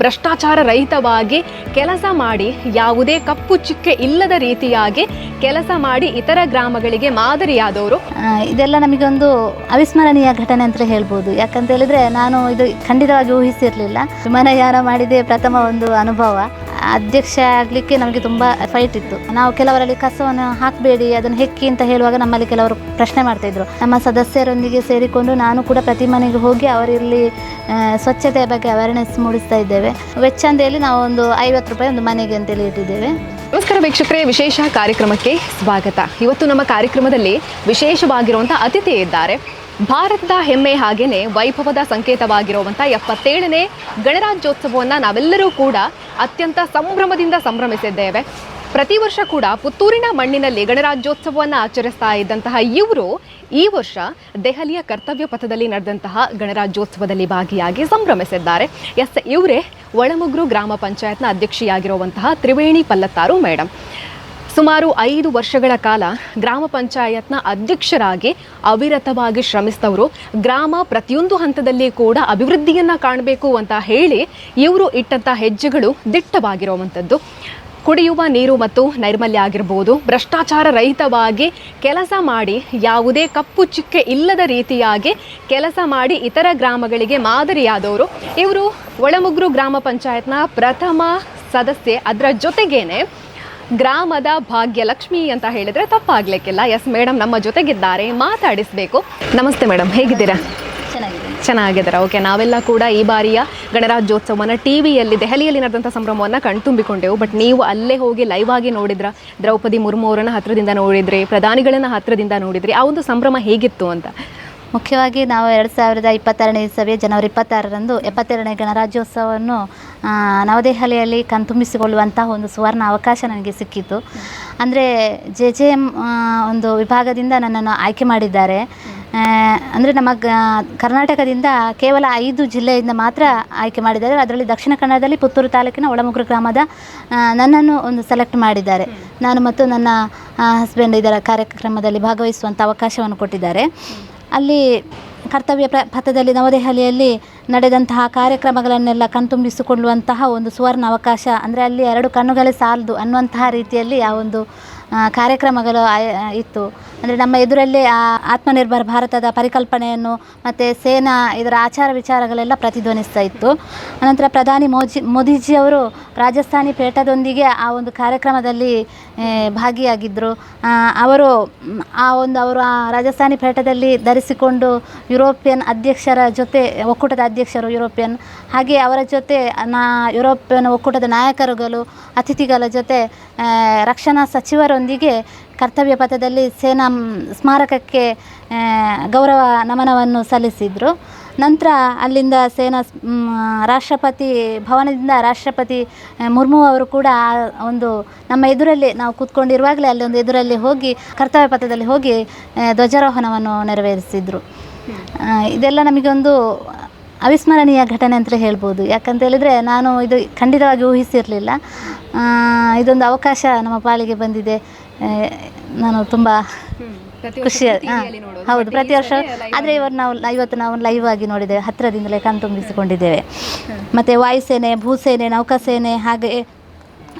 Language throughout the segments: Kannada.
ಭ್ರಷ್ಟಾಚಾರ ರಹಿತವಾಗಿ ಕೆಲಸ ಮಾಡಿ ಯಾವುದೇ ಕಪ್ಪು ಚುಕ್ಕೆ ಇಲ್ಲದ ರೀತಿಯಾಗಿ ಕೆಲಸ ಮಾಡಿ ಇತರ ಗ್ರಾಮಗಳಿಗೆ ಮಾದರಿಯಾದವರು. ಇದೆಲ್ಲ ನಮಗೊಂದು ಅವಿಸ್ಮರಣೀಯ ಘಟನೆ ಅಂತ ಹೇಳ್ಬೋದು. ಯಾಕಂತ ಹೇಳಿದ್ರೆ ನಾನು ಇದು ಖಂಡಿತವಾಗಿ ಊಹಿಸಿರಲಿಲ್ಲ. ವಿಮಾನಯಾನ ಮಾಡಿದೆ ಪ್ರಥಮ ಒಂದು ಅನುಭವ. ಅಧ್ಯಕ್ಷ ಆಗಲಿಕ್ಕೆ ನಮಗೆ ತುಂಬ ಫೈಟ್ ಇತ್ತು. ನಾವು ಕೆಲವರಲ್ಲಿ ಕಸವನ್ನು ಹಾಕಬೇಡಿ, ಅದನ್ನು ಹೆಕ್ಕಿ ಅಂತ ಹೇಳುವಾಗ ನಮ್ಮಲ್ಲಿ ಕೆಲವರು ಪ್ರಶ್ನೆ ಮಾಡ್ತಾ ಇದ್ರು ನಮ್ಮ ಸದಸ್ಯರೊಂದಿಗೆ ಸೇರಿಕೊಂಡು ನಾನು ಕೂಡ ಪ್ರತಿ ಮನೆಗೆ ಹೋಗಿ ಅವರಿಲ್ಲಿ ಸ್ವಚ್ಛತೆಯ ಬಗ್ಗೆ ಅವೇರ್ನೆಸ್ ಮೂಡಿಸ್ತಾ ಇದ್ದೇವೆ. ವೆಚ್ಚಂದೆಯಲ್ಲಿ ನಾವು ಒಂದು ಐವತ್ತು ರೂಪಾಯಿ ಒಂದು ಮನೆಗೆ ಅಂತೇಳಿ ಇಟ್ಟಿದ್ದೇವೆ. ನಮಸ್ಕಾರ ವೀಕ್ಷಕರೇ, ವಿಶೇಷ ಕಾರ್ಯಕ್ರಮಕ್ಕೆ ಸ್ವಾಗತ. ಇವತ್ತು ನಮ್ಮ ಕಾರ್ಯಕ್ರಮದಲ್ಲಿ ವಿಶೇಷವಾಗಿರುವಂಥ ಅತಿಥಿ ಇದ್ದಾರೆ. ಭಾರತದ ಹೆಮ್ಮೆ ಹಾಗೆಯೇ ವೈಭವದ ಸಂಕೇತವಾಗಿರುವಂಥ ಎಪ್ಪತ್ತೇಳನೇ ಗಣರಾಜ್ಯೋತ್ಸವವನ್ನು ನಾವೆಲ್ಲರೂ ಕೂಡ ಅತ್ಯಂತ ಸಂಭ್ರಮದಿಂದ ಸಂಭ್ರಮಿಸಿದ್ದೇವೆ. ಪ್ರತಿ ವರ್ಷ ಕೂಡ ಪುತ್ತೂರಿನ ಮಣ್ಣಿನಲ್ಲಿ ಗಣರಾಜ್ಯೋತ್ಸವವನ್ನು ಆಚರಿಸ್ತಾ ಇದ್ದಂತಹ ಇವರು ಈ ವರ್ಷ ದೆಹಲಿಯ ಕರ್ತವ್ಯ ಪಥದಲ್ಲಿ ನಡೆದಂತಹ ಗಣರಾಜ್ಯೋತ್ಸವದಲ್ಲಿ ಭಾಗಿಯಾಗಿ ಸಂಭ್ರಮಿಸಿದ್ದಾರೆ. ಎಸ್, ಇವರೇ ಒಳಮುಗ್ರು ಗ್ರಾಮ ಪಂಚಾಯತ್ನ ಅಧ್ಯಕ್ಷೆಯಾಗಿರುವಂತಹ ತ್ರಿವೇಣಿ ಪಲ್ಲತ್ತಾರು ಮೇಡಮ್ ಸುಮಾರು ಐದು ವರ್ಷಗಳ ಕಾಲ ಗ್ರಾಮ ಪಂಚಾಯತ್ನ ಅಧ್ಯಕ್ಷರಾಗಿ ಅವಿರತವಾಗಿ ಶ್ರಮಿಸಿದವರು. ಗ್ರಾಮ ಪ್ರತಿಯೊಂದು ಹಂತದಲ್ಲಿ ಕೂಡ ಅಭಿವೃದ್ಧಿಯನ್ನು ಕಾಣಬೇಕು ಅಂತ ಹೇಳಿ ಇವರು ಇಟ್ಟಂಥ ಹೆಜ್ಜೆಗಳು ದಿಟ್ಟವಾಗಿರುವಂಥದ್ದು. ಕುಡಿಯುವ ನೀರು ಮತ್ತು ನೈರ್ಮಲ್ಯ ಆಗಿರ್ಬೋದು, ಭ್ರಷ್ಟಾಚಾರ ರಹಿತವಾಗಿ ಕೆಲಸ ಮಾಡಿ ಯಾವುದೇ ಕಪ್ಪು ಚುಕ್ಕೆ ಇಲ್ಲದ ರೀತಿಯಾಗಿ ಕೆಲಸ ಮಾಡಿ ಇತರ ಗ್ರಾಮಗಳಿಗೆ ಮಾದರಿಯಾದವರು. ಇವರು ಒಳಮುಗ್ರು ಗ್ರಾಮ ಪಂಚಾಯತ್ನ ಪ್ರಥಮ ಸದಸ್ಯೆ. ಅದರ ಜೊತೆಗೇನೆ ಗ್ರಾಮದ ಭಾಗ್ಯಲಕ್ಷ್ಮಿ ಅಂತ ಹೇಳಿದ್ರೆ ತಪ್ಪಾಗ್ಲಿಕ್ಕಿಲ್ಲ. ಎಸ್ ಮೇಡಮ್ ನಮ್ಮ ಜೊತೆಗಿದ್ದಾರೆ. ಮಾತಾಡಿಸ್ಬೇಕು. ನಮಸ್ತೆ ಮೇಡಮ್ ಹೇಗಿದ್ದೀರಾ? ಚೆನ್ನಾಗಿದೆ ಚೆನ್ನಾಗಿದ್ದಾರೆ? ಓಕೆ ನಾವೆಲ್ಲ ಕೂಡ ಈ ಬಾರಿಯ ಗಣರಾಜ್ಯೋತ್ಸವನ ಟಿ ವಿಯಲ್ಲಿ ದೆಹಲಿಯಲ್ಲಿ ನಡೆದಂಥ ಸಂಭ್ರಮವನ್ನು ಕಣ್ತುಂಬಿಕೊಂಡೆವು. ಬಟ್ ನೀವು ಅಲ್ಲೇ ಹೋಗಿ ಲೈವ್ ಆಗಿ ನೋಡಿದ್ರ? ದ್ರೌಪದಿ ಮುರ್ಮು ಅವರನ್ನ ಹತ್ರದಿಂದ ನೋಡಿದ್ರಿ ಪ್ರಧಾನಿಗಳನ್ನ ಹತ್ರದಿಂದ ನೋಡಿದ್ರಿ? ಆ ಒಂದು ಸಂಭ್ರಮ ಹೇಗಿತ್ತು ಅಂತ? ಮುಖ್ಯವಾಗಿ ನಾವು ಎರಡು ಸಾವಿರದ ಇಪ್ಪತ್ತಾರನೇ ಇಸವಿಯ ಜನವರಿ ಇಪ್ಪತ್ತಾರರಂದು ಎಪ್ಪತ್ತೆರಡನೇ ಗಣರಾಜ್ಯೋತ್ಸವವನ್ನು ನವದೆಹಲಿಯಲ್ಲಿ ಕಣ್ತುಂಬಿಸಿಕೊಳ್ಳುವಂತಹ ಒಂದು ಸುವರ್ಣ ಅವಕಾಶ ನನಗೆ ಸಿಕ್ಕಿತ್ತು ಅಂದರೆ ಜೆ ಜೆ ಎಂ ಒಂದು ವಿಭಾಗದಿಂದ ನನ್ನನ್ನು ಆಯ್ಕೆ ಮಾಡಿದ್ದಾರೆ. ಅಂದರೆ ನಮ್ಮ ಕರ್ನಾಟಕದಿಂದ ಕೇವಲ ಐದು ಜಿಲ್ಲೆಯಿಂದ ಮಾತ್ರ ಆಯ್ಕೆ ಮಾಡಿದ್ದಾರೆ. ಅದರಲ್ಲಿ ದಕ್ಷಿಣ ಕನ್ನಡದಲ್ಲಿ ಪುತ್ತೂರು ತಾಲೂಕಿನ ಒಳಮುಗ್ರ ಗ್ರಾಮದ ನನ್ನನ್ನು ಒಂದು ಸೆಲೆಕ್ಟ್ ಮಾಡಿದ್ದಾರೆ. ನಾನು ಮತ್ತು ನನ್ನ ಹಸ್ಬೆಂಡ್ ಇದರ ಕಾರ್ಯಕ್ರಮದಲ್ಲಿ ಭಾಗವಹಿಸುವಂಥ ಅವಕಾಶವನ್ನು ಕೊಟ್ಟಿದ್ದಾರೆ. ಅಲ್ಲಿ ಕರ್ತವ್ಯ ಪ್ರ, ಪಥದಲ್ಲಿ ನವದೆಹಲಿಯಲ್ಲಿ ನಡೆದಂತಹ ಕಾರ್ಯಕ್ರಮಗಳನ್ನೆಲ್ಲ ಕಣ್ತುಂಬಿಸಿಕೊಳ್ಳುವಂತಹ ಒಂದು ಸುವರ್ಣ ಅವಕಾಶ ಅಂದರೆ ಅಲ್ಲಿ ಎರಡು ಕಣ್ಣುಗಳೇ ಸಾಲದು ಅನ್ನುವಂತಹ ರೀತಿಯಲ್ಲಿ ಆ ಒಂದು ಕಾರ್ಯಕ್ರಮಗಳು ಆಯ- ಇತ್ತು. ಅಂದರೆ ನಮ್ಮ ಎದುರಲ್ಲೇ ಆ, ಆತ್ಮನಿರ್ಭರ ಭಾರತದ ಪರಿಕಲ್ಪನೆಯನ್ನು ಮತ್ತು ಸೇನಾ ಇದರ ಆಚಾರ ವಿಚಾರಗಳೆಲ್ಲ ಪ್ರತಿಧ್ವನಿಸ್ತಾ ಇತ್ತು. ಅನಂತರ ಪ್ರಧಾನಿ ಮೋಜಿ, ಮೋದಿಜಿಯವರು ರಾಜಸ್ಥಾನಿ ಪೇಟದೊಂದಿಗೆ ಆ ಒಂದು ಕಾರ್ಯಕ್ರಮದಲ್ಲಿ ಭಾಗಿಯಾಗಿದ್ದರು ಅವರು, ಆ ಒಂದು ಅವರು ಆ ರಾಜಸ್ಥಾನಿ ಪೇಟದಲ್ಲಿ ಧರಿಸಿಕೊಂಡು ಯುರೋಪಿಯನ್ ಅಧ್ಯಕ್ಷರ ಜೊತೆ, ಒಕ್ಕೂಟದ ಅಧ್ಯಕ್ಷರು ಯುರೋಪಿಯನ್ ಹಾಗೆ ಅವರ ಜೊತೆ, ನಾ ಯುರೋಪಿಯನ್ ಒಕ್ಕೂಟದ ನಾಯಕರುಗಳು, ಅತಿಥಿಗಳ ಜೊತೆ ರಕ್ಷಣಾ ಸಚಿವರೊಂದಿಗೆ ಕರ್ತವ್ಯ ಪಥದಲ್ಲಿ ಸೇನಾ ಸ್ಮಾರಕಕ್ಕೆ ಗೌರವ ನಮನವನ್ನು ಸಲ್ಲಿಸಿದರು. ನಂತರ ಅಲ್ಲಿಂದ ಸೇನಾ ರಾಷ್ಟ್ರಪತಿ ಭವನದಿಂದ ರಾಷ್ಟ್ರಪತಿ ಮುರ್ಮು ಅವರು ಕೂಡ ಒಂದು ನಮ್ಮ ಎದುರಲ್ಲಿ, ನಾವು ಕೂತ್ಕೊಂಡಿರುವಾಗಲೇ ಅಲ್ಲಿ ಒಂದು ಎದುರಲ್ಲಿ ಹೋಗಿ, ಕರ್ತವ್ಯ ಪಥದಲ್ಲಿ ಹೋಗಿ ಧ್ವಜಾರೋಹಣವನ್ನು ನೆರವೇರಿಸಿದರು. ಇದೆಲ್ಲ ನಮಗೊಂದು ಅವಿಸ್ಮರಣೀಯ ಘಟನೆ ಅಂತ ಹೇಳ್ಬೋದು. ಯಾಕಂತ ಹೇಳಿದರೆ ನಾನು ಇದು ಖಂಡಿತವಾಗಿ ಊಹಿಸಿರಲಿಲ್ಲ. ಇದೊಂದು ಅವಕಾಶ ನಮ್ಮ ಪಾಲಿಗೆ ಬಂದಿದೆ. ನಾನು ತುಂಬ ಖುಷಿ ಹೌದು ಪ್ರತಿ ವರ್ಷ ಆದರೆ ಇವರು ನಾವು ಇವತ್ತು ನಾವು ಲೈವ್ ಆಗಿ ನೋಡಿದ್ದೇವೆ. ಹತ್ತಿರದಿಂದಲೇ ಕಣ್ತುಂಬಿಸಿಕೊಂಡಿದ್ದೇವೆ ಮತ್ತು ವಾಯುಸೇನೆ ಭೂಸೇನೆ ನೌಕಾಸೇನೆ ಹಾಗೆ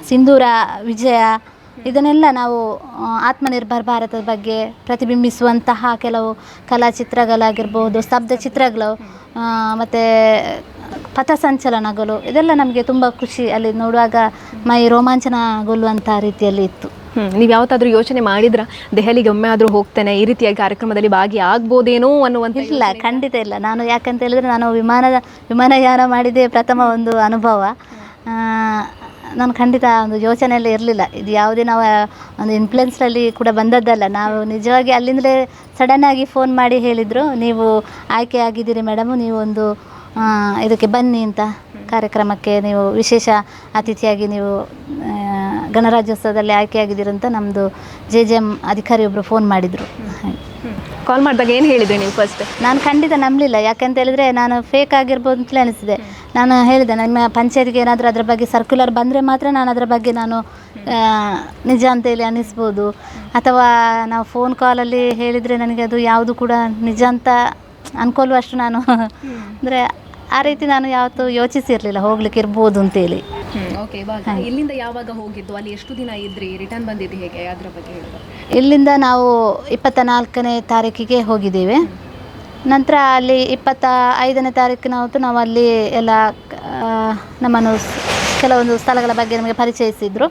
ಸಿಂಧೂರ ವಿಜಯ ಇದನ್ನೆಲ್ಲ ನಾವು ಆತ್ಮನಿರ್ಭರ ಭಾರತದ ಬಗ್ಗೆ ಪ್ರತಿಬಿಂಬಿಸುವಂತಹ ಕೆಲವು ಕಲಾ ಚಿತ್ರಗಳಾಗಿರ್ಬೋದು ಸ್ತಬ್ಧ ಚಿತ್ರಗಳು ಮತ್ತು ಪಥಸಂಚಲನಗಳು ಇದೆಲ್ಲ ನಮಗೆ ತುಂಬ ಖುಷಿ. ಅಲ್ಲಿ ನೋಡುವಾಗ ಮೈ ರೋಮಾಂಚನಗೊಳ್ಳುವಂಥ ರೀತಿಯಲ್ಲಿ ಇತ್ತು. ನೀವು ಯಾವತ್ತಾದರೂ ಯೋಚನೆ ಮಾಡಿದ್ರ? ದೆಹಲಿಗೆ ಒಮ್ಮೆ ಆದರೂ ಹೋಗ್ತೇನೆ ಈ ರೀತಿಯ ಕಾರ್ಯಕ್ರಮದಲ್ಲಿ ಭಾಗಿ ಆಗ್ಬೋದೇನೋ ಅನ್ನುವಂಥ ಇಲ್ಲ ಖಂಡಿತ ಇಲ್ಲ. ನಾನು ಯಾಕಂತ ಹೇಳಿದ್ರೆ ನಾನು ವಿಮಾನದ ವಿಮಾನಯಾನ ಮಾಡಿದೆ ಪ್ರಥಮ ಒಂದು ಅನುಭವ. ನಾನು ಖಂಡಿತ ಒಂದು ಯೋಚನೆಯಲ್ಲಿ ಇರಲಿಲ್ಲ. ಇದು ಯಾವುದೇ ನಾವು ಒಂದು ಇನ್ಫ್ಲುಯೆನ್ಸ್ನಲ್ಲಿ ಕೂಡ ಬಂದದ್ದಲ್ಲ. ನಾವು ನಿಜವಾಗಿ ಅಲ್ಲಿಂದಲೇ ಸಡನ್ನಾಗಿ ಫೋನ್ ಮಾಡಿ ಹೇಳಿದರು, ನೀವು ಆಯ್ಕೆ ಆಗಿದ್ದೀರಿ ಮೇಡಮ್ ನೀವು ಒಂದು ಇದಕ್ಕೆ ಬನ್ನಿ ಅಂತ ಕಾರ್ಯಕ್ರಮಕ್ಕೆ, ನೀವು ವಿಶೇಷ ಅತಿಥಿಯಾಗಿ ನೀವು ಗಣರಾಜ್ಯೋತ್ಸವದಲ್ಲಿ ಆಯ್ಕೆಯಾಗಿದ್ದೀರಂತ ಅಂತ ನಮ್ಮದು ಜೆ ಜೆ ಎಂ ಅಧಿಕಾರಿಯೊಬ್ಬರು ಫೋನ್ ಮಾಡಿದರು. ಹಾಗೆ. ಕಾಲ್ ಮಾಡಿದಾಗ ಏನು ಹೇಳಿದೆ ನೀವು ಫಸ್ಟ್ ನಾನು ಖಂಡಿತ ನಂಬಲಿಲ್ಲ. ಯಾಕಂತ ಹೇಳಿದ್ರೆ ನಾನು ಫೇಕ್ ಆಗಿರ್ಬೋದು ಅಂತಲೇ ಅನಿಸಿದೆ ನಾನು ಹೇಳಿದೆ ನಿಮ್ಮ ಪಂಚಾಯತ್ಗೆ ಏನಾದರೂ ಅದರ ಬಗ್ಗೆ ಸರ್ಕ್ಯುಲರ್ ಬಂದರೆ ಮಾತ್ರ ನಾನು ಅದರ ಬಗ್ಗೆ ನಾನು ನಿಜ ಅಂತೇಳಿ ಅನ್ನಿಸ್ಬೋದು ಅಥವಾ ನಾವು ಫೋನ್ ಕಾಲಲ್ಲಿ ಹೇಳಿದರೆ ನನಗೆ ಅದು ಯಾವುದು ಕೂಡ ನಿಜ ಅಂತ ಅಂದ್ಕೊಳ್ಳುವಷ್ಟು ನಾನು. ಅಂದರೆ ಆ ರೀತಿ ನಾನು ಯಾವತ್ತೂ ಯೋಚಿಸಿರಲಿಲ್ಲ ಹೋಗ್ಲಿಕ್ಕೆ ಇರ್ಬೋದು ಅಂತೇಳಿ ಓಕೆ ಇವಾಗ ಇಲ್ಲಿಂದ ಯಾವಾಗ ಹೋಗಿದ್ದು? ಅಲ್ಲಿ ಎಷ್ಟು ದಿನ ಇದ್ರಿ? ರಿಟರ್ನ್ ಬಂದಿದ್ದು ಹೇಗೆ? ಅದರ ಬಗ್ಗೆ ಹೇಳಿದ್ರೆ ಇಲ್ಲಿಂದ ನಾವು ಇಪ್ಪತ್ತ ನಾಲ್ಕನೇ ತಾರೀಕಿಗೆ ಹೋಗಿದ್ದೇವೆ. ನಂತರ ಅಲ್ಲಿ ಇಪ್ಪತ್ತ ಐದನೇ ತಾರೀಕಿನ ಹೊತ್ತು ನಾವು ಅಲ್ಲಿ ಎಲ್ಲ ನಮ್ಮನ್ನು ಕೆಲವೊಂದು ಸ್ಥಳಗಳ ಬಗ್ಗೆ ನಮಗೆ ಪರಿಚಯಿಸಿದರು.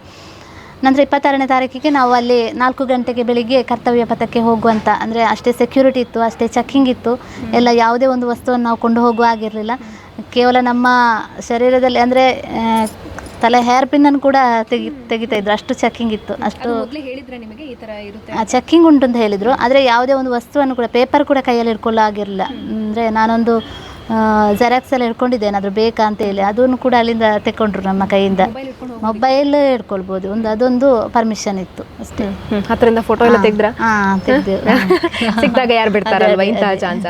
ನಂತರ ಇಪ್ಪತ್ತಾರನೇ ತಾರೀಕಿಗೆ ನಾವು ಅಲ್ಲಿ ನಾಲ್ಕು ಗಂಟೆಗೆ ಬೆಳಿಗ್ಗೆ ಕರ್ತವ್ಯ ಪಥಕ್ಕೆ ಹೋಗುವಂತ, ಅಂದರೆ ಅಷ್ಟೇ ಸೆಕ್ಯೂರಿಟಿ ಇತ್ತು, ಅಷ್ಟೇ ಚೆಕ್ಕಿಂಗ್ ಇತ್ತು. ಎಲ್ಲ ಯಾವುದೇ ಒಂದು ವಸ್ತುವನ್ನು ನಾವು ಕೊಂಡು ಹೋಗುವ ಆಗಿರಲಿಲ್ಲ ಕೇವಲ ನಮ್ಮ ಶರೀರದಲ್ಲಿ, ಅಂದರೆ ತಲೆ ಹೇರ್ ಪಿನ್ನನ್ನು ಕೂಡ ತೆಗಿ ತೆಗಿತಾ ಇದ್ರು. ಅಷ್ಟು ಚೆಕ್ಕಿಂಗ್ ಇತ್ತು. ಅಷ್ಟು ಮೊದಲೇ ಹೇಳಿದ್ರೆ ನಿಮಗೆ ಈ ತರ ಇರುತ್ತೆ ಚೆಕ್ಕಿಂಗ್ ಉಂಟು ಅಂತ ಹೇಳಿದರು. ಆದರೆ ಯಾವುದೇ ಒಂದು ವಸ್ತುವನ್ನು ಕೂಡ ಪೇಪರ್ ಕೂಡ ಕೈಯಲ್ಲಿ ಇಟ್ಕೊಳ್ಳೋ ಆಗಿರಲಿಲ್ಲ ಅಂದರೆ ನಾನೊಂದು ಜೆರಾಕ್ಸ್ ಎಲ್ಲ ಹಿಡ್ಕೊಂಡಿದ್ದೆ ಏನಾದರೂ ಬೇಕಾ ಅಂತ ಹೇಳಿ. ಅದನ್ನು ಕೂಡ ಅಲ್ಲಿಂದ ತೆಕ್ಕೊಂಡ್ರು ನಮ್ಮ ಕೈಯಿಂದ. ಮೊಬೈಲ್ ಹಿಡ್ಕೊಳ್ಬೋದು. ಒಂದು ಅದೊಂದು ಪರ್ಮಿಷನ್ ಇತ್ತು ಅಷ್ಟೇ. ಹತ್ತರಿಂದ ಫೋಟೋ ಎಲ್ಲ ತೆಗ್ದ್ರ? ಸಿಕ್ಕಿದಾಗ ಯಾರು ಬಿಡ್ತಾರಲ್ವಾ ಇಂತಹ ಚಾನ್ಸ್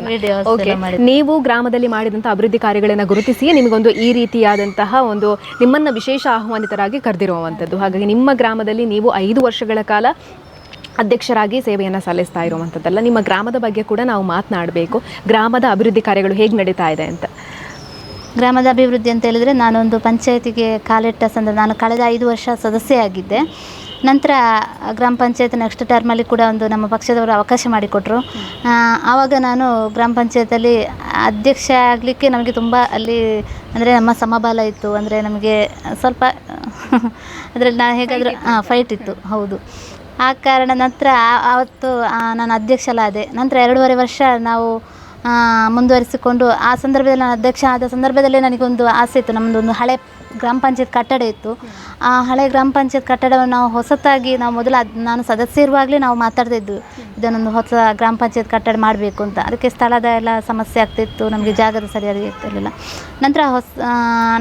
ಓಕೆ ನೀವು ಗ್ರಾಮದಲ್ಲಿ ಮಾಡಿದಂತಹ ಅಭಿವೃದ್ಧಿ ಕಾರ್ಯಗಳನ್ನ ಗುರುತಿಸಿ ನಿಮಗೊಂದು ಈ ರೀತಿಯಾದಂತಹ ಒಂದು ನಿಮ್ಮನ್ನ ವಿಶೇಷ ಆಹ್ವಾನಿತರಾಗಿ ಕರೆದಿರುವಂಥದ್ದು ಹಾಗಾಗಿ ನಿಮ್ಮ ಗ್ರಾಮದಲ್ಲಿ ನೀವು ಐದು ವರ್ಷಗಳ ಕಾಲ ಅಧ್ಯಕ್ಷರಾಗಿ ಸೇವೆಯನ್ನು ಸಲ್ಲಿಸ್ತಾ ಇರುವಂಥದ್ದಲ್ಲ ನಿಮ್ಮ ಗ್ರಾಮದ ಬಗ್ಗೆ ಕೂಡ ನಾವು ಮಾತನಾಡಬೇಕು. ಗ್ರಾಮದ ಅಭಿವೃದ್ಧಿ ಕಾರ್ಯಗಳು ಹೇಗೆ ನಡೀತಾ ಇದೆ ಅಂತ. ಗ್ರಾಮದ ಅಭಿವೃದ್ಧಿ ಅಂತ ಹೇಳಿದರೆ ನಾನೊಂದು ಪಂಚಾಯತಿಗೆ ಕಾಲಿಟ್ಟ ಸಂದರ್ಭ ನಾನು ಕಳೆದ ಐದು ವರ್ಷ ಸದಸ್ಯೆಯಾಗಿದ್ದೆ ನಂತರ ಗ್ರಾಮ ಪಂಚಾಯತ್ ನೆಕ್ಸ್ಟ್ ಟರ್ಮಲ್ಲಿ ಕೂಡ ಒಂದು ನಮ್ಮ ಪಕ್ಷದವರು ಅವಕಾಶ ಮಾಡಿಕೊಟ್ರು. ಆವಾಗ ನಾನು ಗ್ರಾಮ ಪಂಚಾಯತಲ್ಲಿ ಅಧ್ಯಕ್ಷ ಆಗಲಿಕ್ಕೆ ನಮಗೆ ತುಂಬ ಅಲ್ಲಿ ಅಂದರೆ ನಮ್ಮ ಸಮಬಲ ಇತ್ತು. ಅಂದರೆ ನಮಗೆ ಸ್ವಲ್ಪ ಅದರಲ್ಲಿ ನಾನು ಹೇಗಾದರೂ ಹಾಂ ಫೈಟ್ ಇತ್ತು. ಹೌದು. ಆ ಕಾರಣ ನಂತರ ಆವತ್ತು ನಾನು ಅಧ್ಯಕ್ಷಲಾದೆ ನಂತರ ಎರಡೂವರೆ ವರ್ಷ ನಾವು ಮುಂದುವರಿಸಿಕೊಂಡು ಆ ಸಂದರ್ಭದಲ್ಲಿ ನಾನು ಅಧ್ಯಕ್ಷ ಆದ ಸಂದರ್ಭದಲ್ಲೇ ನನಗೊಂದು ಆಸೆ ಇತ್ತು. ನಮ್ಮದೊಂದು ಹಳೆ ಗ್ರಾಮ ಪಂಚಾಯತ್ ಕಟ್ಟಡ ಇತ್ತು. ಆ ಹಳೆ ಗ್ರಾಮ ಪಂಚಾಯತ್ ಕಟ್ಟಡವನ್ನು ನಾವು ಹೊಸತಾಗಿ ನಾವು ಮೊದಲು ಅದು, ನಾನು ಸದಸ್ಯ ಇರುವಾಗಲೇ ನಾವು ಮಾತಾಡ್ತಾ ಇದ್ವಿ. ಇದನ್ನೊಂದು ಹೊಸ ಗ್ರಾಮ ಪಂಚಾಯತ್ ಕಟ್ಟಡ ಮಾಡಬೇಕು ಅಂತ. ಅದಕ್ಕೆ ಸ್ಥಳದ ಎಲ್ಲ ಸಮಸ್ಯೆ ಆಗ್ತಿತ್ತು, ನಮಗೆ ಜಾಗದ ಸರಿಯಾಗಿ ಇರ್ತಿರಲಿಲ್ಲ ನಂತರ ಹೊಸ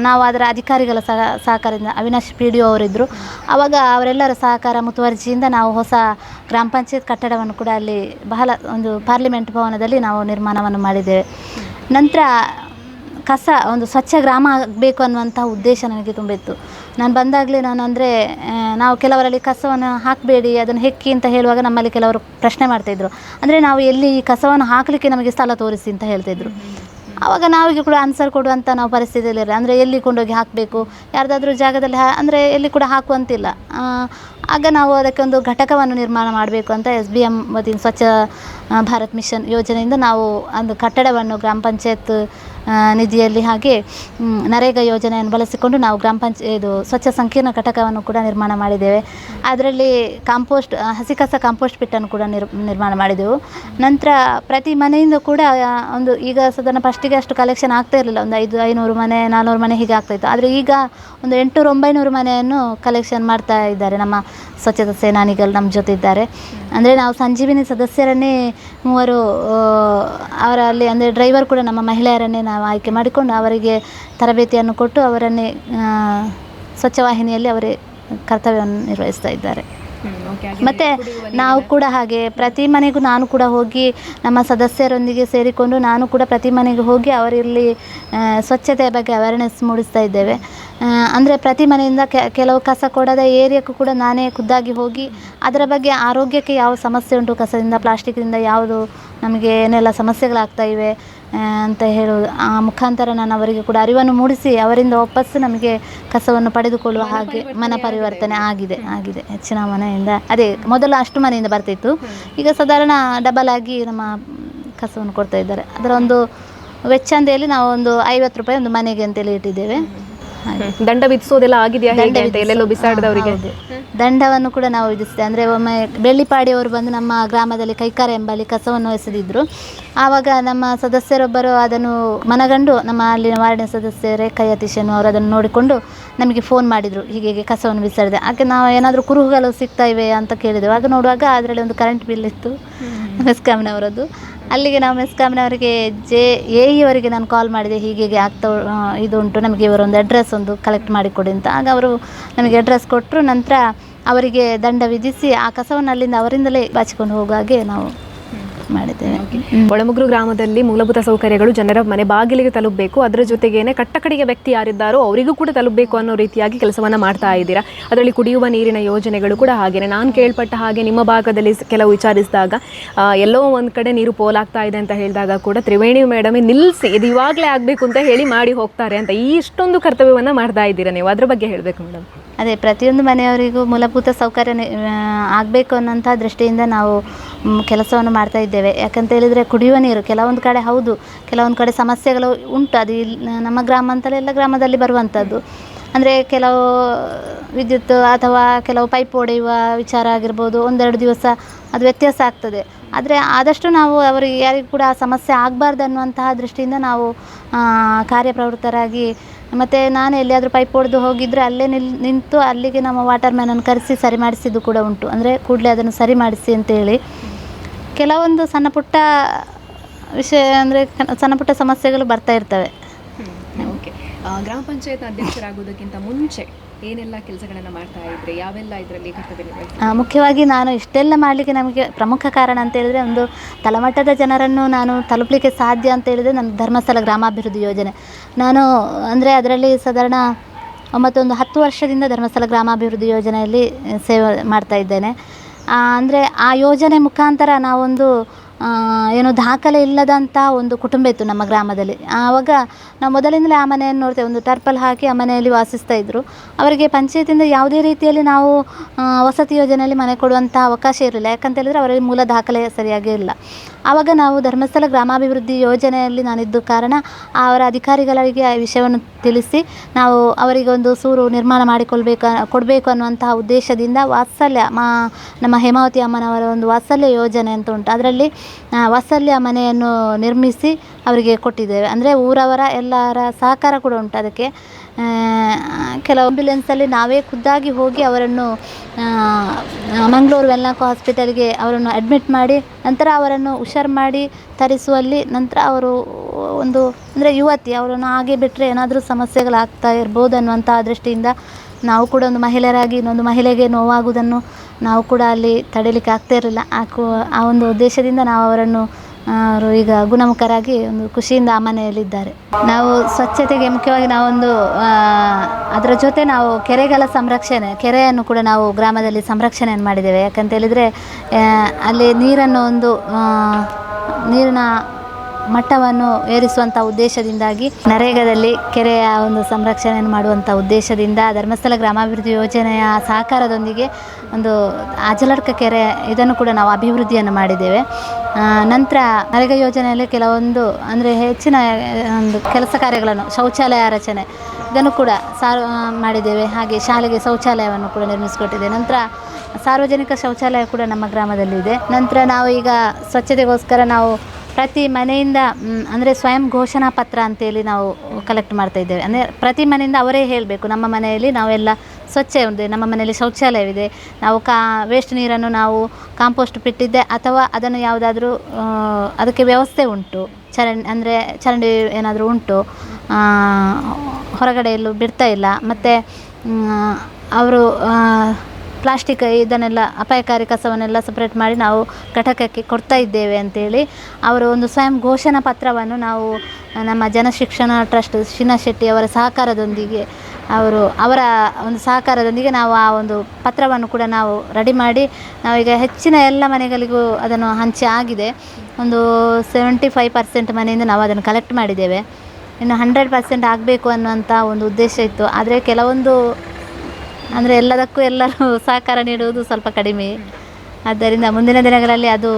ನಾವು ಅದರ ಅಧಿಕಾರಿಗಳ ಸಹ, ಸಹಕಾರದಿಂದ ಅವಿನಾಶ್ ಪಿ ಡಿ ಅವರಿದ್ದರು ಆವಾಗ ಅವರೆಲ್ಲರ ಸಹಕಾರ ಮುತುವರ್ಜಿಯಿಂದ ನಾವು ಹೊಸ ಗ್ರಾಮ ಪಂಚಾಯತ್ ಕಟ್ಟಡವನ್ನು ಕೂಡ ಅಲ್ಲಿ ಬಹಳ ಒಂದು ಪಾರ್ಲಿಮೆಂಟ್ ಭವನದಲ್ಲಿ ನಾವು ನಿರ್ಮಾಣವನ್ನು ಮಾಡಿದ್ದೇವೆ. ನಂತರ ಕಸ, ಒಂದು ಸ್ವಚ್ಛ ಗ್ರಾಮ ಆಗಬೇಕು ಅನ್ನುವಂಥ ಉದ್ದೇಶ ನನಗೆ ತುಂಬ ಇತ್ತು ನಾನು ಬಂದಾಗಲೇ ನಾನು ಅಂದರೆ ನಾವು ಕೆಲವರಲ್ಲಿ ಕಸವನ್ನು ಹಾಕಬೇಡಿ, ಅದನ್ನು ಹೆಕ್ಕಿ ಅಂತ ಹೇಳುವಾಗ ನಮ್ಮಲ್ಲಿ ಕೆಲವರು ಪ್ರಶ್ನೆ ಮಾಡ್ತಾಯಿದ್ರು ಅಂದರೆ ನಾವು ಎಲ್ಲಿ ಈ ಕಸವನ್ನು ಹಾಕಲಿಕ್ಕೆ ನಮಗೆ ಸ್ಥಳ ತೋರಿಸಿ ಅಂತ ಹೇಳ್ತಾಯಿದ್ರು ಆವಾಗ ನಾವಿಗೆ ಕೂಡ ಆನ್ಸರ್ ಕೊಡುವಂಥ ನಾವು ಪರಿಸ್ಥಿತಿಯಲ್ಲಿ ಅಂದರೆ ಎಲ್ಲಿ ಕೊಂಡೋಗಿ ಹಾಕಬೇಕು? ಯಾರ್ದಾದ್ರೂ ಜಾಗದಲ್ಲಿ ಹಾ, ಅಂದರೆ ಎಲ್ಲಿ ಕೂಡ ಹಾಕುವಂತಿಲ್ಲ. ಆಗ ನಾವು ಅದಕ್ಕೆ ಒಂದು ಘಟಕವನ್ನು ನಿರ್ಮಾಣ ಮಾಡಬೇಕು ಅಂತ ಎಸ್ ಬಿ ಎಂ ವತಿಯಿಂದ ಸ್ವಚ್ಛ ಭಾರತ್ ಮಿಷನ್ ಯೋಜನೆಯಿಂದ ನಾವು ಒಂದು ಕಟ್ಟಡವನ್ನು ಗ್ರಾಮ ಪಂಚಾಯತ್ ನಿಧಿಯಲ್ಲಿ ಹಾಗೆ ನರೇಗಾ ಯೋಜನೆಯನ್ನು ಬಳಸಿಕೊಂಡು ನಾವು ಗ್ರಾಮ ಪಂಚ, ಇದು ಸ್ವಚ್ಛ ಸಂಕೀರ್ಣ ಘಟಕವನ್ನು ಕೂಡ ನಿರ್ಮಾಣ ಮಾಡಿದ್ದೇವೆ. ಅದರಲ್ಲಿ ಕಾಂಪೋಸ್ಟ್ ಹಸಿ ಕಸ ಕಾಂಪೋಸ್ಟ್ ಪಿಟ್ಟನ್ನು ಕೂಡ ನಿರ್, ನಿರ್ಮಾಣ ಮಾಡಿದೆವು. ನಂತರ ಪ್ರತಿ ಮನೆಯಿಂದ ಕೂಡ ಒಂದು ಈಗ ಸದನ ಫಸ್ಟಿಗೆ ಅಷ್ಟು ಕಲೆಕ್ಷನ್ ಆಗ್ತಾ ಇರಲಿಲ್ಲ. ಒಂದು ಐದು, ಐನೂರು ಮನೆ ನಾನ್ನೂರು ಮನೆ ಹೀಗೆ ಆಗ್ತಾಯಿತ್ತು ಆದರೆ ಈಗ ಒಂದು ಎಂಟುನೂರು, ಒಂಬೈನೂರು ಮನೆಯನ್ನು ಕಲೆಕ್ಷನ್ ಮಾಡ್ತಾ ಇದ್ದಾರೆ ನಮ್ಮ ಸ್ವಚ್ಛತಾ ಸೇನಾನಿಗಳು ನಮ್ಮ ಜೊತೆ ಇದ್ದಾರೆ. ಅಂದರೆ ನಾವು ಸಂಜೀವಿನಿ ಸದಸ್ಯರನ್ನೇ ಮೂವರು ಅವರ ಅವರಲ್ಲಿ ಅಂದರೆ ಡ್ರೈವರ್ ಕೂಡ ನಮ್ಮ ಮಹಿಳೆಯರನ್ನೇ ನಾವು ಆಯ್ಕೆ ಮಾಡಿಕೊಂಡು ಅವರಿಗೆ ತರಬೇತಿಯನ್ನು ಕೊಟ್ಟು ಅವರನ್ನೇ ಸ್ವಚ್ಛ ಸ್ವಚ್ಛವಾಹಿನಿಯಲ್ಲಿ ಅವರೇ ಕರ್ತವ್ಯವನ್ನು ನಿರ್ವಹಿಸ್ತಾ ಇದ್ದಾರೆ. ಮತ್ತು ನಾವು ಕೂಡ ಹಾಗೆ ಪ್ರತಿ ಮನೆಗೂ ನಾನು ಕೂಡ ಹೋಗಿ ನಮ್ಮ ಸದಸ್ಯರೊಂದಿಗೆ ಸೇರಿಕೊಂಡು ನಾನು ಕೂಡ ಪ್ರತಿ ಮನೆಗೆ ಹೋಗಿ ಅವರಿಲ್ಲಿ ಸ್ವಚ್ಛತೆಯ ಬಗ್ಗೆ ಅವೇರ್ನೆಸ್ ಮೂಡಿಸ್ತಾ ಇದ್ದೇವೆ. ಅಂದರೆ ಪ್ರತಿ ಮನೆಯಿಂದ ಕೆಲವು ಕಸ ಕೊಡದ ಏರಿಯಾಕ್ಕೂ ಕೂಡ ನಾನೇ ಖುದ್ದಾಗಿ ಹೋಗಿ ಅದರ ಬಗ್ಗೆ ಆರೋಗ್ಯಕ್ಕೆ ಯಾವ ಸಮಸ್ಯೆ ಉಂಟು? ಕಸದಿಂದ ಪ್ಲಾಸ್ಟಿಕ್ಕಿಂದ ಯಾವುದು ನಮಗೆ ಏನೆಲ್ಲ ಸಮಸ್ಯೆಗಳಾಗ್ತಾ ಇವೆ ಅಂತ ಹೇಳುವುದು ಆ ಮುಖಾಂತರ ನಾನು ಅವರಿಗೆ ಕೂಡ ಅರಿವನ್ನು ಮೂಡಿಸಿ ಅವರಿಂದ ವಾಪಸ್ಸು ನಮಗೆ ಕಸವನ್ನು ಪಡೆದುಕೊಳ್ಳುವ ಹಾಗೆ ಮನ ಪರಿವರ್ತನೆ ಆಗಿದೆ ಆಗಿದೆ. ಹೆಚ್ಚಿನ ಮನೆಯಿಂದ ಅದೇ ಮೊದಲು ಅಷ್ಟು ಮನೆಯಿಂದ ಬರ್ತಿತ್ತು. ಈಗ ಸಾಧಾರಣ ಡಬಲ್ ಆಗಿ ನಮ್ಮ ಕಸವನ್ನು ಕೊಡ್ತಾ ಇದ್ದಾರೆ. ಅದರ ಒಂದು ವೆಚ್ಚ ಅಂತ ಹೇಳಿ ನಾವು ಒಂದು ಐವತ್ತು ರೂಪಾಯಿ ಒಂದು ಮನೆಗೆ ಅಂತೇಳಿ ಇಟ್ಟಿದ್ದೇವೆ. ದಂಡ ವಿಧಿಸೋದೆಲ್ಲ ಆಗಿದೆಯಾ ಹೇಗೆ ದಂಡ ಅಂತ ಎಲ್ಲೆಲ್ಲೋ ಬಿಸಾಡಿದವರಿಗೆ? ದಂಡವನ್ನು ಕೂಡ ನಾವು ವಿಧಿಸ್ತೇವೆ. ಅಂದರೆ ಒಮ್ಮೆ ಬೆಳ್ಳಿಪಾಡಿಯವರು ಬಂದು ನಮ್ಮ ಗ್ರಾಮದಲ್ಲಿ ಕೈಕಾರ ಎಂಬಲ್ಲಿ ಕಸವನ್ನು ಎಸೆದಿದ್ರು. ಆವಾಗ ನಮ್ಮ ಸದಸ್ಯರೊಬ್ಬರು ಅದನ್ನು ಮನಗಂಡು ನಮ್ಮ ಅಲ್ಲಿನ ವಾರ್ಡಿನ ಸದಸ್ಯರೇ ಕೈ ಯತೀಶನು ಅವರು ಅದನ್ನು ನೋಡಿಕೊಂಡು ನಮಗೆ ಫೋನ್ ಮಾಡಿದರು. ಹೀಗೆ ಹೀಗೆ ಕಸವನ್ನು ಬಿಸಾಡಿದೆ ಹಾಗೆ ನಾವು ಏನಾದರೂ ಕುರುಹುಗಳು ಸಿಗ್ತಾ ಇವೆ ಅಂತ ಕೇಳಿದೆವು. ಆಗ ನೋಡುವಾಗ ಅದರಲ್ಲಿ ಒಂದು ಕರೆಂಟ್ ಬಿಲ್ ಇತ್ತು. ಮೆಸ್ಕಾಮ್ನವರದ್ದು ಅಲ್ಲಿಗೆ ನಾವು ಮೆಸ್ಕಾಮ್ನವರಿಗೆ ಜೆ, ಎ ಇವರಿಗೆ ನಾನು ಕಾಲ್ ಮಾಡಿದೆ. ಹೀಗೆ ಆಗ್ತಾ ಇದು ಉಂಟು. ನಮಗೆ ಇವರೊಂದು ಅಡ್ರೆಸ್ ಒಂದು ಕಲೆಕ್ಟ್ ಮಾಡಿಕೊಡಿ ಅಂತ. ಆಗ ಅವರು ನಮಗೆ ಅಡ್ರೆಸ್ ಕೊಟ್ಟರು ನಂತರ ಅವರಿಗೆ ದಂಡ ವಿಧಿಸಿ ಆ ಕಸವನ್ನು ಅಲ್ಲಿಂದ ಅವರಿಂದಲೇ ಬಾಚಿಕೊಂಡು ಹೋಗುವ ಹಾಗೆ ನಾವು ಮಾಡಿದ್ದೇವೆ. ಒಳಮುಗ್ರು ಗ್ರಾಮದಲ್ಲಿ ಮೂಲಭೂತ ಸೌಕರ್ಯಗಳು ಜನರ ಮನೆ ಬಾಗಿಲಿಗೆ ತಲುಪಬೇಕು. ಅದರ ಜೊತೆಗೇನೆ ಕಟ್ಟಕಡೆಗೆ ವ್ಯಕ್ತಿ ಯಾರಿದ್ದಾರೋ ಅವರಿಗೂ ಕೂಡ ತಲುಪಬೇಕು ಅನ್ನೋ ರೀತಿಯಾಗಿ ಕೆಲಸವನ್ನ ಮಾಡ್ತಾ ಇದ್ದೀರಾ. ಅದರಲ್ಲಿ ಕುಡಿಯುವ ನೀರಿನ ಯೋಜನೆಗಳು ಕೂಡ ಹಾಗೇನೆ. ನಾನು ಕೇಳ್ಪಟ್ಟ ಹಾಗೆ ನಿಮ್ಮ ಭಾಗದಲ್ಲಿ ಕೆಲವು ವಿಚಾರಿಸಿದಾಗ ಎಲ್ಲೋ ಒಂದು ಕಡೆ ನೀರು ಪೋಲಾಗ್ತಾ ಇದೆ ಅಂತ ಹೇಳಿದಾಗ ಕೂಡ ತ್ರಿವೇಣಿ ಮೇಡಮ್ ನಿಲ್ಲಿಸಿ ಇದು ಇವಾಗಲೇ ಆಗಬೇಕು ಅಂತ ಹೇಳಿ ಮಾಡಿ ಹೋಗ್ತಾರೆ ಅಂತ ಈ ಇಷ್ಟೊಂದು ಕರ್ತವ್ಯವನ್ನು ಮಾಡ್ತಾ ಇದ್ದೀರಾ ನೀವು? ಅದ್ರ ಬಗ್ಗೆ ಹೇಳಬೇಕು ಮೇಡಮ್. ಅದೇ ಪ್ರತಿಯೊಂದು ಮನೆಯವರಿಗೂ ಮೂಲಭೂತ ಸೌಕರ್ಯ ಆಗಬೇಕು ಅನ್ನೋಂಥ ದೃಷ್ಟಿಯಿಂದ ನಾವು ಕೆಲಸವನ್ನು ಮಾಡ್ತಾ ಇದ್ದೇವೆ. ಯಾಕಂತ ಹೇಳಿದರೆ ಕುಡಿಯುವ ನೀರು, ಕೆಲವೊಂದು ಕಡೆ ಹೌದು, ಕೆಲವೊಂದು ಕಡೆ ಸಮಸ್ಯೆಗಳು ಉಂಟು. ಅದು ಇಲ್ಲಿ ನಮ್ಮ ಗ್ರಾಮ ಅಂತಲೇ ಎಲ್ಲ ಗ್ರಾಮದಲ್ಲಿ ಬರುವಂಥದ್ದು. ಅಂದರೆ ಕೆಲವು ವಿದ್ಯುತ್ ಅಥವಾ ಕೆಲವು ಪೈಪ್ ಒಡೆಯುವ ವಿಚಾರ ಆಗಿರ್ಬೋದು, ಒಂದೆರಡು ದಿವಸ ಅದು ವ್ಯತ್ಯಾಸ ಆಗ್ತದೆ. ಆದರೆ ಆದಷ್ಟು ನಾವು ಅವರಿಗೆ, ಯಾರಿಗೂ ಕೂಡ ಸಮಸ್ಯೆ ಆಗಬಾರ್ದು ಅನ್ನುವಂತಹ ದೃಷ್ಟಿಯಿಂದ ನಾವು ಕಾರ್ಯಪ್ರವೃತ್ತರಾಗಿ ಮತ್ತು ನಾನು ಎಲ್ಲಿಯಾದರೂ ಪೈಪ್ ಒಡೆದು ಹೋಗಿದ್ದರೆ ಅಲ್ಲೇ ನಿಲ್, ನಿಂತು ಅಲ್ಲಿಗೆ ನಮ್ಮ ವಾಟರ್ ಮ್ಯಾನನ್ನು ಕರೆಸಿ ಸರಿ ಮಾಡಿಸಿದ್ದು ಕೂಡ ಉಂಟು. ಅಂದರೆ ಕೂಡಲೇ ಅದನ್ನು ಸರಿ ಮಾಡಿಸಿ ಅಂತೇಳಿ. ಕೆಲವೊಂದು ಸಣ್ಣ ಪುಟ್ಟ ವಿಷಯ ಅಂದರೆ ಸಣ್ಣ ಪುಟ್ಟ ಸಮಸ್ಯೆಗಳು ಬರ್ತಾ ಇರ್ತವೆ. ಗ್ರಾಮ ಪಂಚಾಯತ್ ಅಧ್ಯಕ್ಷರಾಗೋದಕ್ಕಿಂತ ಮುಂಚೆ ಏನೆಲ್ಲ ಕೆಲಸಗಳನ್ನು ಮಾಡ್ತಾ ಇದ್ರೆ? ಯಾವೆಲ್ಲ ಇದರಲ್ಲಿ ಕರ್ತವ್ಯ ಮುಖ್ಯವಾಗಿ ನಾನು ಇಷ್ಟೆಲ್ಲ ಮಾಡಲಿಕ್ಕೆ ನಮಗೆ ಪ್ರಮುಖ ಕಾರಣ ಅಂತ ಹೇಳಿದ್ರೆ ಒಂದು ತಳಮಟ್ಟದ ಜನರನ್ನು ನಾನು ತಲುಪಲಿಕ್ಕೆ ಸಾಧ್ಯ ಅಂತ ಹೇಳಿದರೆ ನನ್ನ ಧರ್ಮಸ್ಥಳ ಗ್ರಾಮಾಭಿವೃದ್ಧಿ ಯೋಜನೆ. ನಾನು ಅಂದರೆ ಅದರಲ್ಲಿ ಸಾಧಾರಣ ಒಂಬತ್ತೊಂದು ಹತ್ತು ವರ್ಷದಿಂದ ಧರ್ಮಸ್ಥಳ ಗ್ರಾಮಾಭಿವೃದ್ಧಿ ಯೋಜನೆಯಲ್ಲಿ ಸೇವೆ ಮಾಡ್ತಾ ಇದ್ದೇನೆ. ಅಂದರೆ ಆ ಯೋಜನೆ ಮುಖಾಂತರ ನಾವೊಂದು ಏನು ದಾಖಲೆ ಇಲ್ಲದಂಥ ಒಂದು ಕುಟುಂಬ ಇತ್ತು ನಮ್ಮ ಗ್ರಾಮದಲ್ಲಿ. ಆವಾಗ ನಾವು ಮೊದಲಿಂದಲೇ ಆ ಮನೆಯನ್ನು ನೋಡ್ತೇವೆ. ಒಂದು ಟರ್ಪಲ್ ಹಾಕಿ ಆ ಮನೆಯಲ್ಲಿ ವಾಸಿಸ್ತಾ ಇದ್ದರು ಅವರಿಗೆ ಪಂಚಾಯತಿಂದ ಯಾವುದೇ ರೀತಿಯಲ್ಲಿ ನಾವು ವಸತಿ ಯೋಜನೆಯಲ್ಲಿ ಮನೆ ಕೊಡುವಂಥ ಅವಕಾಶ ಇರಲಿಲ್ಲ. ಯಾಕಂತ ಹೇಳಿದರೆ ಅವರಲ್ಲಿ ಮೂಲ ದಾಖಲೆ ಸರಿಯಾಗಿ ಇಲ್ಲ. ಆವಾಗ ನಾವು ಧರ್ಮಸ್ಥಳ ಗ್ರಾಮಾಭಿವೃದ್ಧಿ ಯೋಜನೆಯಲ್ಲಿ ನಾನಿದ್ದು ಕಾರಣ ಅವರ ಅಧಿಕಾರಿಗಳಿಗೆ ಆ ವಿಷಯವನ್ನು ತಿಳಿಸಿ ನಾವು ಅವರಿಗೆ ಒಂದು ಸೂರು ನಿರ್ಮಾಣ ಮಾಡಿಕೊಳ್ಬೇಕು, ಕೊಡಬೇಕು ಅನ್ನುವಂತಹ ಉದ್ದೇಶದಿಂದ ವಾತ್ಸಲ್ಯ ಮಾ, ನಮ್ಮ ಹೇಮಾವತಿ ಅಮ್ಮನವರ ಒಂದು ವಾತ್ಸಲ್ಯ ಯೋಜನೆ ಅಂತ ಉಂಟು. ಅದರಲ್ಲಿ ವಾತ್ಸಲ್ಯ ಮನೆಯನ್ನು ನಿರ್ಮಿಸಿ ಅವರಿಗೆ ಕೊಟ್ಟಿದ್ದೇವೆ. ಅಂದರೆ ಊರವರ ಎಲ್ಲರ ಸಹಕಾರ ಕೂಡ ಉಂಟು ಅದಕ್ಕೆ. ಕೆಲವು ಆಂಬ್ಯುಲೆನ್ಸಲ್ಲಿ ನಾವೇ ಖುದ್ದಾಗಿ ಹೋಗಿ ಅವರನ್ನು ಮಂಗಳೂರು ವೆಲ್ನಾಕು ಹಾಸ್ಪಿಟಲ್ಗೆ ಅವರನ್ನು ಅಡ್ಮಿಟ್ ಮಾಡಿ, ನಂತರ ಅವರನ್ನು ಹುಷಾರು ಮಾಡಿ ತರಿಸುವಲ್ಲಿ ನಂತರ ಅವರು ಒಂದು, ಅಂದರೆ ಯುವತಿ, ಅವರನ್ನು ಹಾಗೆ ಬಿಟ್ಟರೆ ಏನಾದರೂ ಸಮಸ್ಯೆಗಳಾಗ್ತಾ ಇರ್ಬೋದು ಅನ್ನುವಂಥ ದೃಷ್ಟಿಯಿಂದ ನಾವು ಕೂಡ ಒಂದು ಮಹಿಳೆಯರಾಗಿ ಇನ್ನೊಂದು ಮಹಿಳೆಗೆ ನೋವಾಗುವುದನ್ನು ನಾವು ಕೂಡ ಅಲ್ಲಿ ತಡೆಯಲಿಕ್ಕೆ ಆಗ್ತಾ ಇರಲಿಲ್ಲ. ಆ ಕು, ಆ ಒಂದು ಉದ್ದೇಶದಿಂದ ನಾವು ಅವರನ್ನು ಅವರು ಈಗ ಗುಣಮುಖರಾಗಿ ಒಂದು ಖುಷಿಯಿಂದ ಆ ಮನೆಯಲ್ಲಿದ್ದಾರೆ. ನಾವು ಸ್ವಚ್ಛತೆಗೆ ಮುಖ್ಯವಾಗಿ ನಾವೊಂದು ಅದರ ಜೊತೆ ನಾವು ಕೆರೆಗಳ ಸಂರಕ್ಷಣೆ, ಕೆರೆಯನ್ನು ಕೂಡ ನಾವು ಗ್ರಾಮದಲ್ಲಿ ಸಂರಕ್ಷಣೆಯನ್ನು ಮಾಡಿದ್ದೇವೆ. ಯಾಕಂತ ಹೇಳಿದರೆ ಅಲ್ಲಿ ನೀರನ್ನು ಒಂದು ನೀರಿನ ಮಟ್ಟವನ್ನು ಏರಿಸುವಂಥ ಉದ್ದೇಶದಿಂದಾಗಿ ನರೇಗಾದಲ್ಲಿ ಕೆರೆಯ ಒಂದು ಸಂರಕ್ಷಣೆಯನ್ನು ಮಾಡುವಂಥ ಉದ್ದೇಶದಿಂದ ಧರ್ಮಸ್ಥಳ ಗ್ರಾಮಾಭಿವೃದ್ಧಿ ಯೋಜನೆಯ ಸಹಕಾರದೊಂದಿಗೆ ಒಂದು ಆಜಲಡ್ಕ ಕೆರೆ, ಇದನ್ನು ಕೂಡ ನಾವು ಅಭಿವೃದ್ಧಿಯನ್ನು ಮಾಡಿದ್ದೇವೆ. ನಂತರ ನರೇಗಾ ಯೋಜನೆಯಲ್ಲಿ ಕೆಲವೊಂದು ಅಂದರೆ ಹೆಚ್ಚಿನ ಒಂದು ಕೆಲಸ ಕಾರ್ಯಗಳನ್ನು, ಶೌಚಾಲಯ ರಚನೆ, ಇದನ್ನು ಕೂಡ ಸಾರ್ ಮಾಡಿದ್ದೇವೆ. ಹಾಗೆ ಶಾಲೆಗೆ ಶೌಚಾಲಯವನ್ನು ಕೂಡ ನಿರ್ಮಿಸಿಕೊಟ್ಟಿದ್ದೇವೆ. ನಂತರ ಸಾರ್ವಜನಿಕ ಶೌಚಾಲಯ ಕೂಡ ನಮ್ಮ ಗ್ರಾಮದಲ್ಲಿದೆ. ನಂತರ ನಾವು ಈಗ ಸ್ವಚ್ಛತೆಗೋಸ್ಕರ ನಾವು ಪ್ರತಿ ಮನೆಯಿಂದ ಅಂದರೆ ಸ್ವಯಂ ಘೋಷಣಾ ಪತ್ರ ಅಂತೇಳಿ ನಾವು ಕಲೆಕ್ಟ್ ಮಾಡ್ತಾ ಇದ್ದೇವೆ. ಅಂದರೆ ಪ್ರತಿ ಮನೆಯಿಂದ ಅವರೇ ಹೇಳಬೇಕು, ನಮ್ಮ ಮನೆಯಲ್ಲಿ ನಾವೆಲ್ಲ ಸ್ವಚ್ಛ ಇದೆ, ನಮ್ಮ ಮನೆಯಲ್ಲಿ ಶೌಚಾಲಯವಿದೆ, ನಾವು ಕಾ ವೇಸ್ಟ್ ನೀರನ್ನು ನಾವು ಕಾಂಪೋಸ್ಟ್ ಬಿಟ್ಟಿದ್ದೆ, ಅಥವಾ ಅದನ್ನು ಯಾವುದಾದ್ರೂ ಅದಕ್ಕೆ ವ್ಯವಸ್ಥೆ ಉಂಟು ಚರಂಡಿ ಅಂದರೆ ಚರಂಡಿ ಏನಾದರೂ ಉಂಟು ಹೊರಗಡೆ ಎಲ್ಲೂ ಬಿಡ್ತಾ ಇಲ್ಲ, ಮತ್ತು ಅವರು ಪ್ಲಾಸ್ಟಿಕ್ ಇದನ್ನೆಲ್ಲ ಅಪಾಯಕಾರಿ ಕಸವನ್ನೆಲ್ಲ ಸಪ್ರೇಟ್ ಮಾಡಿ ನಾವು ಘಟಕಕ್ಕೆ ಕೊಡ್ತಾ ಇದ್ದೇವೆ ಅಂತೇಳಿ ಅವರು ಒಂದು ಸ್ವಯಂ ಘೋಷಣಾ ಪತ್ರವನ್ನು ನಾವು ನಮ್ಮ ಜನಶಿಕ್ಷಣ ಟ್ರಸ್ಟ್ ಶೆಟ್ಟಿ ಅವರ ಸಹಕಾರದೊಂದಿಗೆ ಅವರು ಅವರ ಒಂದು ಸಹಕಾರದೊಂದಿಗೆ ನಾವು ಆ ಒಂದು ಪತ್ರವನ್ನು ಕೂಡ ನಾವು ರೆಡಿ ಮಾಡಿ ನಾವೀಗ ಹೆಚ್ಚಿನ ಎಲ್ಲ ಮನೆಗಳಿಗೂ ಅದನ್ನು ಹಂಚಿ ಆಗಿದೆ. ಒಂದು ಸೆವೆಂಟಿ ಫೈವ್ ಪರ್ಸೆಂಟ್ ಮನೆಯಿಂದ ನಾವು ಅದನ್ನು ಕಲೆಕ್ಟ್ ಮಾಡಿದ್ದೇವೆ. ಇನ್ನು ಹಂಡ್ರೆಡ್ ಪರ್ಸೆಂಟ್ ಆಗಬೇಕು ಅನ್ನುವಂಥ ಒಂದು ಉದ್ದೇಶ ಇತ್ತು. ಆದರೆ ಕೆಲವೊಂದು ಅಂದರೆ ಎಲ್ಲದಕ್ಕೂ ಎಲ್ಲರೂ ಸಹಕಾರ ನೀಡುವುದು ಸ್ವಲ್ಪ ಕಡಿಮೆ. ಆದ್ದರಿಂದ ಮುಂದಿನ ದಿನಗಳಲ್ಲಿ ಅದು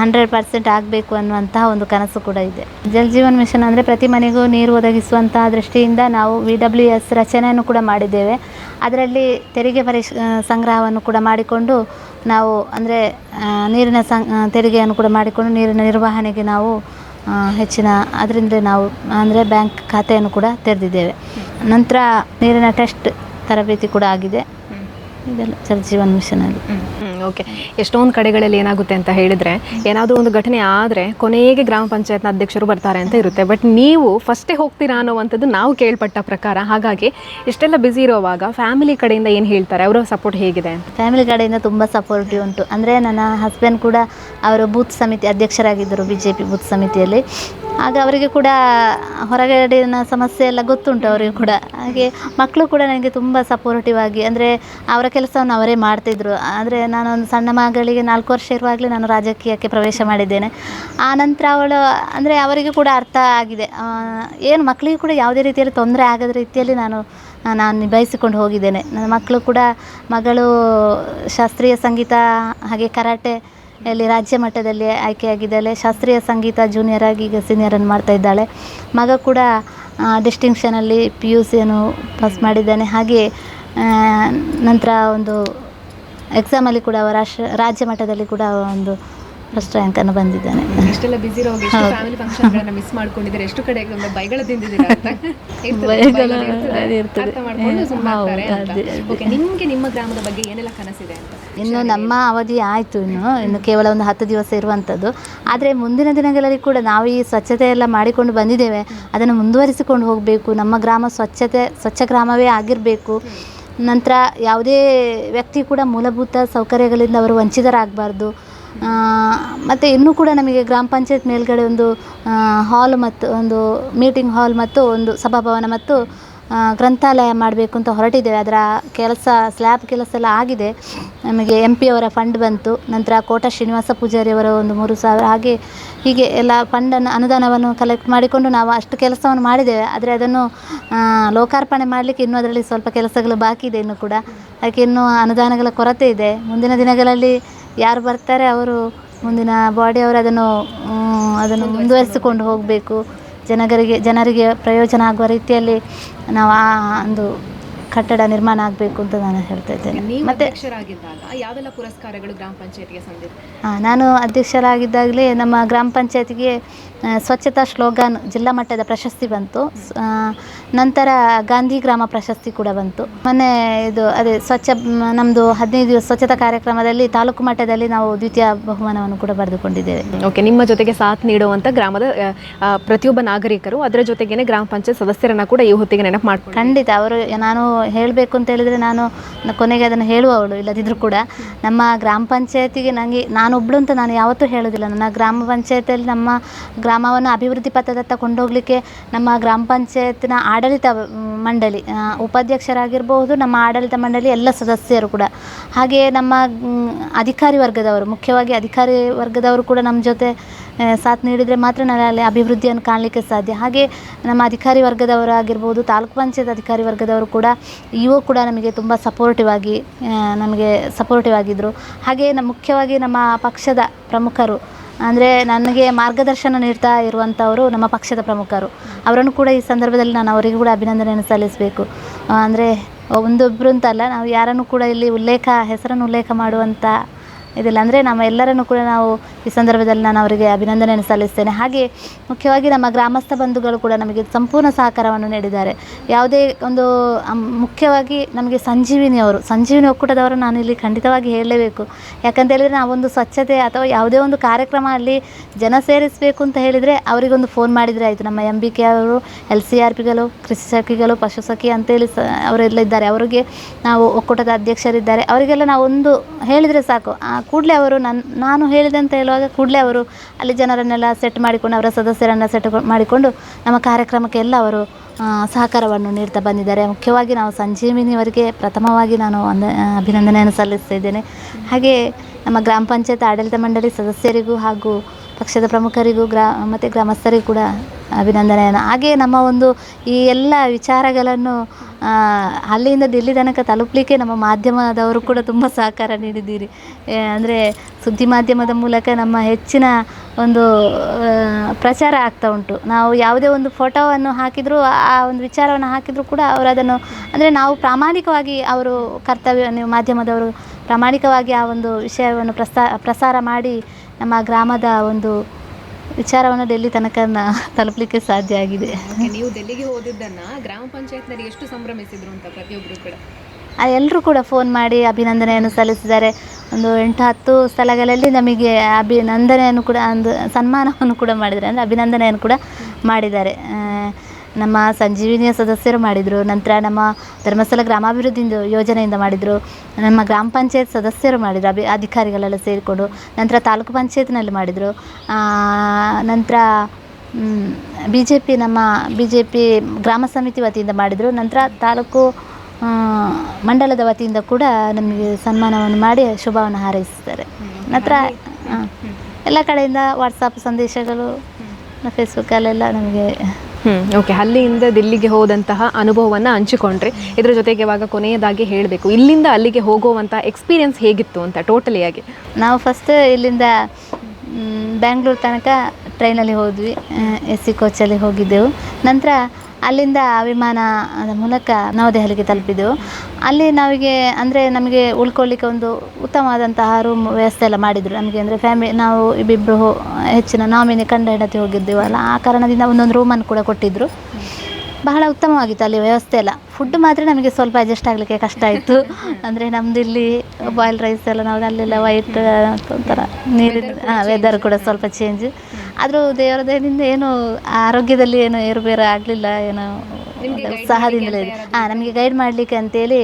ಹಂಡ್ರೆಡ್ ಪರ್ಸೆಂಟ್ ಆಗಬೇಕು ಅನ್ನುವಂತಹ ಒಂದು ಕನಸು ಕೂಡ ಇದೆ. ಜಲ್ ಜೀವನ್ ಮಿಷನ್ ಅಂದರೆ ಪ್ರತಿ ಮನೆಗೂ ನೀರು ಒದಗಿಸುವಂತಹ ದೃಷ್ಟಿಯಿಂದ ನಾವು ವಿ ಡಬ್ಲ್ಯೂ ಎಸ್ ರಚನೆಯನ್ನು ಕೂಡ ಮಾಡಿದ್ದೇವೆ. ಅದರಲ್ಲಿ ತೆರಿಗೆ ಪರಿಶ್ ಸಂಗ್ರಹವನ್ನು ಕೂಡ ಮಾಡಿಕೊಂಡು ನಾವು ಅಂದರೆ ನೀರಿನ ಸಂ ತೆರಿಗೆಯನ್ನು ಕೂಡ ಮಾಡಿಕೊಂಡು ನೀರಿನ ನಿರ್ವಹಣೆಗೆ ನಾವು ಹೆಚ್ಚಿನ, ಅದರಿಂದ ನಾವು ಅಂದರೆ ಬ್ಯಾಂಕ್ ಖಾತೆಯನ್ನು ಕೂಡ ತೆರೆದಿದ್ದೇವೆ. ನಂತರ ನೀರಿನ ಟೆಸ್ಟ್ ತರಬೇತಿ ಕೂಡ ಆಗಿದೆ. ಇದೆಲ್ಲ ಜಲಜೀವನ್ ಮಿಷನಲ್ಲಿ ಓಕೆ. ಎಷ್ಟೊಂದು ಕಡೆಗಳಲ್ಲಿ ಏನಾಗುತ್ತೆ ಅಂತ ಹೇಳಿದ್ರೆ ಏನಾದರೂ ಒಂದು ಘಟನೆ ಆದರೆ ಕೊನೆಗೆ ಗ್ರಾಮ ಪಂಚಾಯತ್ನ ಅಧ್ಯಕ್ಷರು ಬರ್ತಾರೆ ಅಂತ ಇರುತ್ತೆ. ಬಟ್ ನೀವು ಫಸ್ಟೇ ಹೋಗ್ತೀರಾ ಅನ್ನೋವಂಥದ್ದು ನಾವು ಕೇಳ್ಪಟ್ಟ ಪ್ರಕಾರ. ಹಾಗಾಗಿ ಇಷ್ಟೆಲ್ಲ ಬ್ಯುಸಿ ಇರೋವಾಗ ಫ್ಯಾಮಿಲಿ ಕಡೆಯಿಂದ ಏನು ಹೇಳ್ತಾರೆ? ಅವರ ಸಪೋರ್ಟ್ ಹೇಗಿದೆ? ಫ್ಯಾಮಿಲಿ ಕಡೆಯಿಂದ ತುಂಬ ಸಪೋರ್ಟಿವ್ ಉಂಟು. ಅಂದರೆ ನನ್ನ ಹಸ್ಬೆಂಡ್ ಕೂಡ ಅವರು ಬೂತ್ ಸಮಿತಿ ಅಧ್ಯಕ್ಷರಾಗಿದ್ದರು ಬಿ ಜೆ ಪಿ ಬೂತ್ ಸಮಿತಿಯಲ್ಲಿ. ಆಗ ಅವರಿಗೆ ಕೂಡ ಹೊರಗಡೆನ ಸಮಸ್ಯೆ ಎಲ್ಲ ಗೊತ್ತುಂಟು ಅವರಿಗೆ ಕೂಡ. ಹಾಗೆ ಮಕ್ಕಳು ಕೂಡ ನನಗೆ ತುಂಬ ಸಪೋರ್ಟಿವ್ ಆಗಿ, ಅಂದರೆ ಅವರ ಕೆಲಸವನ್ನು ಅವರೇ ಮಾಡ್ತಿದ್ರು. ಆದರೆ ನಾನೊಂದು ಸಣ್ಣ ಮಗಳಿಗೆ ನಾಲ್ಕು ವರ್ಷ ಇರುವಾಗಲೇ ನಾನು ರಾಜಕೀಯಕ್ಕೆ ಪ್ರವೇಶ ಮಾಡಿದ್ದೇನೆ. ಆ ನಂತರ ಅವಳು, ಅಂದರೆ ಅವರಿಗೆ ಕೂಡ ಅರ್ಥ ಆಗಿದೆ. ಏನು ಮಕ್ಕಳಿಗೆ ಕೂಡ ಯಾವುದೇ ರೀತಿಯಲ್ಲಿ ತೊಂದರೆ ಆಗದ ರೀತಿಯಲ್ಲಿ ನಾನು ನಾನು ನಿಭಾಯಿಸಿಕೊಂಡು ಹೋಗಿದ್ದೇನೆ. ನನ್ನ ಮಕ್ಕಳು ಕೂಡ ಮಗಳು ಶಾಸ್ತ್ರೀಯ ಸಂಗೀತ, ಹಾಗೆ ಕರಾಟೆ ಅಲ್ಲಿ ರಾಜ್ಯ ಮಟ್ಟದಲ್ಲಿ ಆಯ್ಕೆಯಾಗಿದ್ದಾಳೆ ಶಾಸ್ತ್ರೀಯ ಸಂಗೀತ ಜೂನಿಯರ್ ಆಗಿ ಈಗ ಸೀನಿಯರನ್ನು ಮಾಡ್ತಾ ಇದ್ದಾಳೆ. ಮಗ ಕೂಡ ಡಿಸ್ಟಿಂಕ್ಷನಲ್ಲಿ ಪಿ ಯು ಸಿಯನ್ನು ಪಾಸ್ ಮಾಡಿದ್ದಾನೆ. ಹಾಗೆ ನಂತರ ಒಂದು ಎಕ್ಸಾಮಲ್ಲಿ ಕೂಡ ರಾಷ್ಟ್ರ ರಾಜ್ಯ ಮಟ್ಟದಲ್ಲಿ ಕೂಡ ಒಂದು ಫಸ್ಟ್ ರ್ಯಾಂಕನ್ನು ಬಂದಿದ್ದಾನೆ. ಇಷ್ಟೆಲ್ಲ ಬಿಸಿ ಫ್ಯಾಮಿಲಿ ಫಂಕ್ಷನ್ಗಳನ್ನ ಮಿಸ್ ಮಾಡ್ಕೊಂಡಿದ್ದಾರೆ? ಎಷ್ಟು ಕಡೆ ಬೈಗಳ ತಿಂದಿದ್ದೀರಾ ನಿಮ್ಗೆ ನಿಮ್ಮ ಗ್ರಾಮದ ಬಗ್ಗೆ ಏನೆಲ್ಲ ಕನಸಿದೆ ಅಂತ? ಇನ್ನು ನಮ್ಮ ಅವಧಿ ಆಯಿತು ಇನ್ನು. ಇನ್ನು ಕೇವಲ ಒಂದು ಹತ್ತು ದಿವಸ ಇರುವಂಥದ್ದು. ಆದರೆ ಮುಂದಿನ ದಿನಗಳಲ್ಲಿ ಕೂಡ ನಾವು ಈ ಸ್ವಚ್ಛತೆ ಎಲ್ಲ ಮಾಡಿಕೊಂಡು ಬಂದಿದ್ದೇವೆ. ಅದನ್ನು ಮುಂದುವರಿಸಿಕೊಂಡು ಹೋಗಬೇಕು. ನಮ್ಮ ಗ್ರಾಮ ಸ್ವಚ್ಛತೆ ಸ್ವಚ್ಛ ಗ್ರಾಮವೇ ಆಗಿರಬೇಕು. ನಂತರ ಯಾವುದೇ ವ್ಯಕ್ತಿ ಕೂಡ ಮೂಲಭೂತ ಸೌಕರ್ಯಗಳಿಂದ ಅವರು ವಂಚಿತರಾಗಬಾರ್ದು. ಮತ್ತು ಇನ್ನೂ ಕೂಡ ನಮಗೆ ಗ್ರಾಮ ಪಂಚಾಯತ್ ಮೇಲುಗಡೆ ಒಂದು ಹಾಲ್ ಮತ್ತು ಒಂದು ಮೀಟಿಂಗ್ ಹಾಲ್ ಮತ್ತು ಒಂದು ಸಭಾಭವನ ಮತ್ತು ಗ್ರಂಥಾಲಯ ಮಾಡಬೇಕು ಅಂತ ಹೊರಟಿದ್ದೇವೆ. ಅದರ ಕೆಲಸ ಸ್ಲ್ಯಾಬ್ ಕೆಲಸ ಎಲ್ಲ ಆಗಿದೆ. ನಮಗೆ ಎಂ ಪಿ ಅವರ ಫಂಡ್ ಬಂತು. ನಂತರ ಕೋಟ ಶ್ರೀನಿವಾಸ ಪೂಜಾರಿಯವರ ಒಂದು ಮೂರು ಸಾವಿರ ಹಾಗೆ ಹೀಗೆ ಎಲ್ಲ ಫಂಡನ್ನು ಅನುದಾನವನ್ನು ಕಲೆಕ್ಟ್ ಮಾಡಿಕೊಂಡು ನಾವು ಅಷ್ಟು ಕೆಲಸವನ್ನು ಮಾಡಿದ್ದೇವೆ. ಆದರೆ ಅದನ್ನು ಲೋಕಾರ್ಪಣೆ ಮಾಡಲಿಕ್ಕೆ ಇನ್ನೂ ಅದರಲ್ಲಿ ಸ್ವಲ್ಪ ಕೆಲಸಗಳು ಬಾಕಿ ಇದೆ ಇನ್ನೂ ಕೂಡ. ಅದಕ್ಕೆ ಇನ್ನೂ ಅನುದಾನಗಳ ಕೊರತೆ ಇದೆ. ಮುಂದಿನ ದಿನಗಳಲ್ಲಿ ಯಾರು ಬರ್ತಾರೆ ಅವರು ಮುಂದಿನ ಬಾಡಿ ಅವರು ಅದನ್ನು ಅದನ್ನು ಮುಂದುವರಿಸಿಕೊಂಡು ಹೋಗಬೇಕು. ಜನಗರಿಗೆ ಜನರಿಗೆ ಪ್ರಯೋಜನ ಆಗುವ ರೀತಿಯಲ್ಲಿ ನಾವು ಆ ಒಂದು ಕಟ್ಟಡ ನಿರ್ಮಾಣ ಆಗಬೇಕು ಅಂತ ನಾನು ಹೇಳ್ತಾ ಇದ್ದೇನೆ. ಮತ್ತೆ ಯಾವೆಲ್ಲ ಪುರಸ್ಕಾರಗಳು ಗ್ರಾಮ ಪಂಚಾಯತ್ಗೆ ಸಂದಿದೆ ಹಾಂ ನಾನು ಅಧ್ಯಕ್ಷರಾಗಿದ್ದಾಗಲೇ ನಮ್ಮ ಗ್ರಾಮ ಪಂಚಾಯತಿಗೆ ಸ್ವಚ್ಛತಾ ಶ್ಲೋಗನ್ ಜಿಲ್ಲಾ ಮಟ್ಟದ ಪ್ರಶಸ್ತಿ ಬಂತು. ನಂತರ ಗಾಂಧಿ ಗ್ರಾಮ ಪ್ರಶಸ್ತಿ ಕೂಡ ಬಂತು. ಮೊನ್ನೆ ಇದು ಅದೇ ಸ್ವಚ್ಛ ನಮ್ಮದು ಹದಿನೈದು ದಿವಸ ಸ್ವಚ್ಛತಾ ಕಾರ್ಯಕ್ರಮದಲ್ಲಿ ತಾಲೂಕು ಮಟ್ಟದಲ್ಲಿ ನಾವು ದ್ವಿತೀಯ ಬಹುಮಾನವನ್ನು ಕೂಡ ಪಡೆದುಕೊಂಡಿದ್ದೇವೆ. ಓಕೆ ನಿಮ್ಮ ಜೊತೆಗೆ ಸಾಥ್ ನೀಡುವಂಥ ಗ್ರಾಮದ ಪ್ರತಿಯೊಬ್ಬ ನಾಗರಿಕರು ಅದರ ಜೊತೆಗೇನೆ ಗ್ರಾಮ ಪಂಚಾಯತ್ ಸದಸ್ಯರನ್ನ ಕೂಡ ಈ ಹೊತ್ತಿಗೆ ನೆನಪು ಮಾಡಿ ಖಂಡಿತ ಅವರು ನಾನು ಹೇಳಬೇಕು ಅಂತ ಹೇಳಿದರೆ ನಾನು ಕೊನೆಗೆ ಅದನ್ನು ಹೇಳುವವಳು ಇಲ್ಲದಿದ್ದರೂ ಕೂಡ. ನಮ್ಮ ಗ್ರಾಮ ಪಂಚಾಯತಿಗೆ ನನಗೆ ನಾನೊಬ್ಳು ಅಂತ ನಾನು ಯಾವತ್ತೂ ಹೇಳೋದಿಲ್ಲ. ನನ್ನ ಗ್ರಾಮ ಪಂಚಾಯತಿಯಲ್ಲಿ ನಮ್ಮ ಗ್ರಾಮವನ್ನು ಅಭಿವೃದ್ಧಿ ಪಥದತ್ತ ಕೊಂಡೋಗಲಿಕ್ಕೆ ನಮ್ಮ ಗ್ರಾಮ ಪಂಚಾಯತ್ನ ಆಡಳಿತ ಮಂಡಳಿ ಉಪಾಧ್ಯಕ್ಷರಾಗಿರಬಹುದು ನಮ್ಮ ಆಡಳಿತ ಮಂಡಳಿ ಎಲ್ಲ ಸದಸ್ಯರು ಕೂಡ. ಹಾಗೆಯೇ ನಮ್ಮ ಅಧಿಕಾರಿ ವರ್ಗದವರು, ಮುಖ್ಯವಾಗಿ ಅಧಿಕಾರಿ ವರ್ಗದವರು ಕೂಡ ನಮ್ಮ ಜೊತೆ ಸಾಥ್ ನೀಡಿದರೆ ಮಾತ್ರ ನಾವು ಅಲ್ಲಿ ಅಭಿವೃದ್ಧಿಯನ್ನು ಕಾಣಲಿಕ್ಕೆ ಸಾಧ್ಯ. ಹಾಗೆ ನಮ್ಮ ಅಧಿಕಾರಿ ವರ್ಗದವರು ಆಗಿರ್ಬೋದು, ತಾಲೂಕು ಪಂಚಾಯತ್ ಅಧಿಕಾರಿ ವರ್ಗದವರು ಕೂಡ ಇವು ಕೂಡ ನಮಗೆ ತುಂಬ ಸಪೋರ್ಟಿವ್ ಆಗಿ ನಮಗೆ ಸಪೋರ್ಟಿವ್ ಆಗಿದ್ದರು ಹಾಗೆಯೇ ನಮ್ಮ ಮುಖ್ಯವಾಗಿ ನಮ್ಮ ಪಕ್ಷದ ಪ್ರಮುಖರು ಅಂದರೆ ನನಗೆ ಮಾರ್ಗದರ್ಶನ ನೀಡ್ತಾ ಇರುವಂಥವರು ನಮ್ಮ ಪಕ್ಷದ ಪ್ರಮುಖರು. ಅವರನ್ನು ಕೂಡ ಈ ಸಂದರ್ಭದಲ್ಲಿ ನಾನು ಅವರಿಗೂ ಕೂಡ ಅಭಿನಂದನೆಯನ್ನು ಸಲ್ಲಿಸಬೇಕು. ಅಂದರೆ ಒಂದೊಬ್ಬರು ಅಂತಲ್ಲ, ನಾವು ಯಾರನ್ನು ಕೂಡ ಇಲ್ಲಿ ಉಲ್ಲೇಖ, ಹೆಸರನ್ನು ಉಲ್ಲೇಖ ಮಾಡುವಂಥ ಇದಿಲ್ಲ. ಅಂದರೆ ನಮ್ಮ ಎಲ್ಲರನ್ನು ಕೂಡ ನಾವು ಈ ಸಂದರ್ಭದಲ್ಲಿ ನಾನು ಅವರಿಗೆ ಅಭಿನಂದನೆಯನ್ನು ಸಲ್ಲಿಸ್ತೇನೆ. ಹಾಗೆ ಮುಖ್ಯವಾಗಿ ನಮ್ಮ ಗ್ರಾಮಸ್ಥ ಬಂಧುಗಳು ಕೂಡ ನಮಗೆ ಸಂಪೂರ್ಣ ಸಹಕಾರವನ್ನು ನೀಡಿದ್ದಾರೆ. ಯಾವುದೇ ಒಂದು ಮುಖ್ಯವಾಗಿ ನಮಗೆ ಸಂಜೀವಿನಿ ಅವರು, ಸಂಜೀವಿನಿ ಒಕ್ಕೂಟದವರು ನಾನು ಇಲ್ಲಿ ಖಂಡಿತವಾಗಿ ಹೇಳಲೇಬೇಕು. ಯಾಕಂತ ಹೇಳಿದರೆ ಒಂದು ಸ್ವಚ್ಛತೆ ಅಥವಾ ಯಾವುದೇ ಒಂದು ಕಾರ್ಯಕ್ರಮ ಅಲ್ಲಿ ಜನ ಸೇರಿಸಬೇಕು ಅಂತ ಹೇಳಿದರೆ ಅವರಿಗೊಂದು ಫೋನ್ ಮಾಡಿದರೆ ಆಯಿತು. ನಮ್ಮ ಎಂ ಬಿ ಕೆ ಅವರು, ಎಲ್ ಸಿ ಆರ್ ಪಿಗಳು, ಕೃಷಿ ಸಖಿಗಳು, ಪಶು ಸಖಿ ಅಂತೇಳಿ ಸ, ಅವರೆಲ್ಲ ಇದ್ದಾರೆ. ಅವರಿಗೆ ನಾವು ಒಕ್ಕೂಟದ ಅಧ್ಯಕ್ಷರಿದ್ದಾರೆ. ಅವರಿಗೆಲ್ಲ ಒಂದು ಹೇಳಿದರೆ ಸಾಕು. ಕೂಡಲೇ ಅವರು ನನ್ನ ನಾನು ಹೇಳಿದಂತ ಹೇಳುವಾಗ ಕೂಡಲೇ ಅವರು ಅಲ್ಲಿ ಜನರನ್ನೆಲ್ಲ ಸೆಟ್ ಮಾಡಿಕೊಂಡು, ಅವರ ಸದಸ್ಯರನ್ನು ಸೆಟ್ ಮಾಡಿಕೊಂಡು ನಮ್ಮ ಕಾರ್ಯಕ್ರಮಕ್ಕೆ ಎಲ್ಲ ಅವರು ಸಹಕಾರವನ್ನು ನೀಡ್ತಾ ಬಂದಿದ್ದಾರೆ. ಮುಖ್ಯವಾಗಿ ನಾವು ಸಂಜೀವಿನಿಯವರಿಗೆ ಪ್ರಥಮವಾಗಿ ನಾನು ಒಂದು ಅಭಿನಂದನೆಯನ್ನು ಸಲ್ಲಿಸ್ತಾ ಇದ್ದೇನೆ. ಹಾಗೆ ನಮ್ಮ ಗ್ರಾಮ ಪಂಚಾಯತ್ ಆಡಳಿತ ಮಂಡಳಿ ಸದಸ್ಯರಿಗೂ ಹಾಗೂ ಪಕ್ಷದ ಪ್ರಮುಖರಿಗೂ, ಗ್ರಾ, ಮತ್ತು ಗ್ರಾಮಸ್ಥರಿಗೂ ಕೂಡ ಅಭಿನಂದನೆಯನ್ನು. ಹಾಗೆ ನಮ್ಮ ಒಂದು ಈ ಎಲ್ಲ ವಿಚಾರಗಳನ್ನು ಅಲ್ಲಿಂದ ದಿಲ್ಲಿ ತನಕ ತಲುಪಲಿಕ್ಕೆ ನಮ್ಮ ಮಾಧ್ಯಮದವರು ಕೂಡ ತುಂಬ ಸಹಕಾರ ನೀಡಿದ್ದೀರಿ. ಅಂದರೆ ಸುದ್ದಿ ಮಾಧ್ಯಮದ ಮೂಲಕ ನಮ್ಮ ಹೆಚ್ಚಿನ ಒಂದು ಪ್ರಚಾರ ಆಗ್ತಾ ಉಂಟು. ನಾವು ಯಾವುದೇ ಒಂದು ಫೋಟೋವನ್ನು ಹಾಕಿದರೂ, ಆ ಒಂದು ವಿಚಾರವನ್ನು ಹಾಕಿದರೂ ಕೂಡ ಅವರು ಅದನ್ನು, ಅಂದರೆ ನಾವು ಪ್ರಾಮಾಣಿಕವಾಗಿ ಅವರು ಕರ್ತವ್ಯ, ನೀವು ಮಾಧ್ಯಮದವರು ಪ್ರಾಮಾಣಿಕವಾಗಿ ಆ ಒಂದು ವಿಷಯವನ್ನು ಪ್ರಸಾ ಪ್ರಸಾರ ಮಾಡಿ ನಮ್ಮ ಗ್ರಾಮದ ಒಂದು ವಿಚಾರವನ್ನು ಡೆಲ್ಲಿ ತನಕ ತಲುಪಲಿಕ್ಕೆ ಸಾಧ್ಯ ಆಗಿದೆ. ನೀವು ಡೆಲ್ಲಿಗೆ ಹೋದಿದ್ದನ್ನ ಗ್ರಾಮ ಪಂಚಾಯತ್ನಲ್ಲಿ ಎಷ್ಟು ಸಂಭ್ರಮಿಸಿದ್ರು ಅಂತ ಪ್ರತಿಯೊಬ್ಬರು ಕೂಡ? ಎಲ್ಲರೂ ಕೂಡ ಫೋನ್ ಮಾಡಿ ಅಭಿನಂದನೆಯನ್ನು ಸಲ್ಲಿಸಿದ್ದಾರೆ. ಒಂದು ಎಂಟು ಹತ್ತು ಸ್ಥಳಗಳಲ್ಲಿ ನಮಗೆ ಅಭಿನಂದನೆಯನ್ನು ಕೂಡ ಒಂದು ಸನ್ಮಾನವನ್ನು ಕೂಡ ಮಾಡಿದ್ದಾರೆ. ಅಂದರೆ ಅಭಿನಂದನೆಯನ್ನು ಕೂಡ ಮಾಡಿದ್ದಾರೆ. ಆ, ನಮ್ಮ ಸಂಜೀವಿನಿಯ ಸದಸ್ಯರು ಮಾಡಿದರು ನಂತರ ನಮ್ಮ ಧರ್ಮಸ್ಥಳ ಗ್ರಾಮಾಭಿವೃದ್ಧಿ ಯೋಜನೆಯಿಂದ ಮಾಡಿದರು ನಮ್ಮ ಗ್ರಾಮ ಪಂಚಾಯತ್ ಸದಸ್ಯರು ಮಾಡಿದರು ಅಭಿ ಅಧಿಕಾರಿಗಳೆಲ್ಲ ಸೇರಿಕೊಂಡು ನಂತರ ತಾಲೂಕು ಪಂಚಾಯತ್ನಲ್ಲಿ ಮಾಡಿದರು. ನಂತರ ಬಿ ಜೆ ಪಿ ನಮ್ಮ ಬಿ ಜೆ ಪಿ ಗ್ರಾಮ ಸಮಿತಿ ವತಿಯಿಂದ ಮಾಡಿದರು. ನಂತರ ತಾಲೂಕು ಮಂಡಲದ ವತಿಯಿಂದ ಕೂಡ ನಮಗೆ ಸನ್ಮಾನವನ್ನು ಮಾಡಿ ಶುಭವನ್ನು ಹಾರೈಸಿದ್ದಾರೆ. ನಂತರ ಎಲ್ಲ ಕಡೆಯಿಂದ ವಾಟ್ಸಪ್ ಸಂದೇಶಗಳು ಫೇಸ್ಬುಕ್ಕಲ್ಲೆಲ್ಲ ನಮಗೆ ಹ್ಮ್ ಓಕೆ ಅಲ್ಲಿಯಿಂದ ದಿಲ್ಲಿಗೆ ಹೋದಂತಹ ಅನುಭವವನ್ನು ಹಂಚಿಕೊಂಡ್ರೆ. ಇದರ ಜೊತೆಗೆ ಇವಾಗ ಕೊನೆಯದಾಗಿ ಹೇಳಬೇಕು, ಇಲ್ಲಿಂದ ಅಲ್ಲಿಗೆ ಹೋಗುವಂಥ ಎಕ್ಸ್ಪೀರಿಯನ್ಸ್ ಹೇಗಿತ್ತು ಅಂತ ಟೋಟಲಿ ಆಗಿ. ನಾವು ಫಸ್ಟ್ ಇಲ್ಲಿಂದ ಬ್ಯಾಂಗ್ಳೂರು ತನಕ ಟ್ರೈನಲ್ಲಿ ಹೋದ್ವಿ ಎಸ್ ಸಿ ಕೋಚಲ್ಲಿ ಹೋಗಿದ್ದೆವು. ನಂತರ ಅಲ್ಲಿಂದ ವಿಮಾನ ಮೂಲಕ ನವದೆಹಲಿಗೆ ತಲುಪಿದೆವು. ಅಲ್ಲಿ ನಮಗೆ ಅಂದರೆ ನಮಗೆ ಉಳ್ಕೊಳ್ಳಿಕ್ಕೆ ಒಂದು ಉತ್ತಮವಾದಂತಹ ರೂಮ್ ವ್ಯವಸ್ಥೆ ಎಲ್ಲ ಮಾಡಿದರು. ನಮಗೆ ಅಂದರೆ ಫ್ಯಾಮಿಲಿ ನಾವು ಇಬ್ಬಿಬ್ಬರು ಹೆಚ್ಚಿನ ನಾಮಿನಿ ಕಂಡ ಹೆಂಡತಿ ಹೋಗಿದ್ದೇವಲ್ಲ, ಆ ಕಾರಣದಿಂದ ಒಂದೊಂದು ರೂಮನ್ನು ಕೂಡ ಕೊಟ್ಟಿದ್ದರು ಬಹಳ ಉತ್ತಮವಾಗಿತ್ತು ಅಲ್ಲಿ ವ್ಯವಸ್ಥೆ ಎಲ್ಲ. ಫುಡ್ ಮಾತ್ರ ನಮಗೆ ಸ್ವಲ್ಪ ಅಡ್ಜಸ್ಟ್ ಆಗಲಿಕ್ಕೆ ಕಷ್ಟ ಆಯಿತು. ಅಂದರೆ ನಮ್ದು ಇಲ್ಲಿ ಬಾಯ್ಲ್ ರೈಸ್ ಎಲ್ಲ ನಾವು ಅಲ್ಲೆಲ್ಲ ವೈಟ್ ಒಂಥರ ನೀರಿನ ವೆದರ್ ಕೂಡ ಸ್ವಲ್ಪ ಚೇಂಜ್ ಆದರೂ ದೇವರ ದಯದಿಂದ ಏನು ಆರೋಗ್ಯದಲ್ಲಿ ಏನು ಏರುಪೇರು ಆಗಲಿಲ್ಲ ಏನೋ ಉತ್ಸಾಹದಿಂದಲೇ ಇದೆ ಹಾಂ ನಮಗೆ ಗೈಡ್ ಮಾಡಲಿಕ್ಕೆ ಅಂತೇಳಿ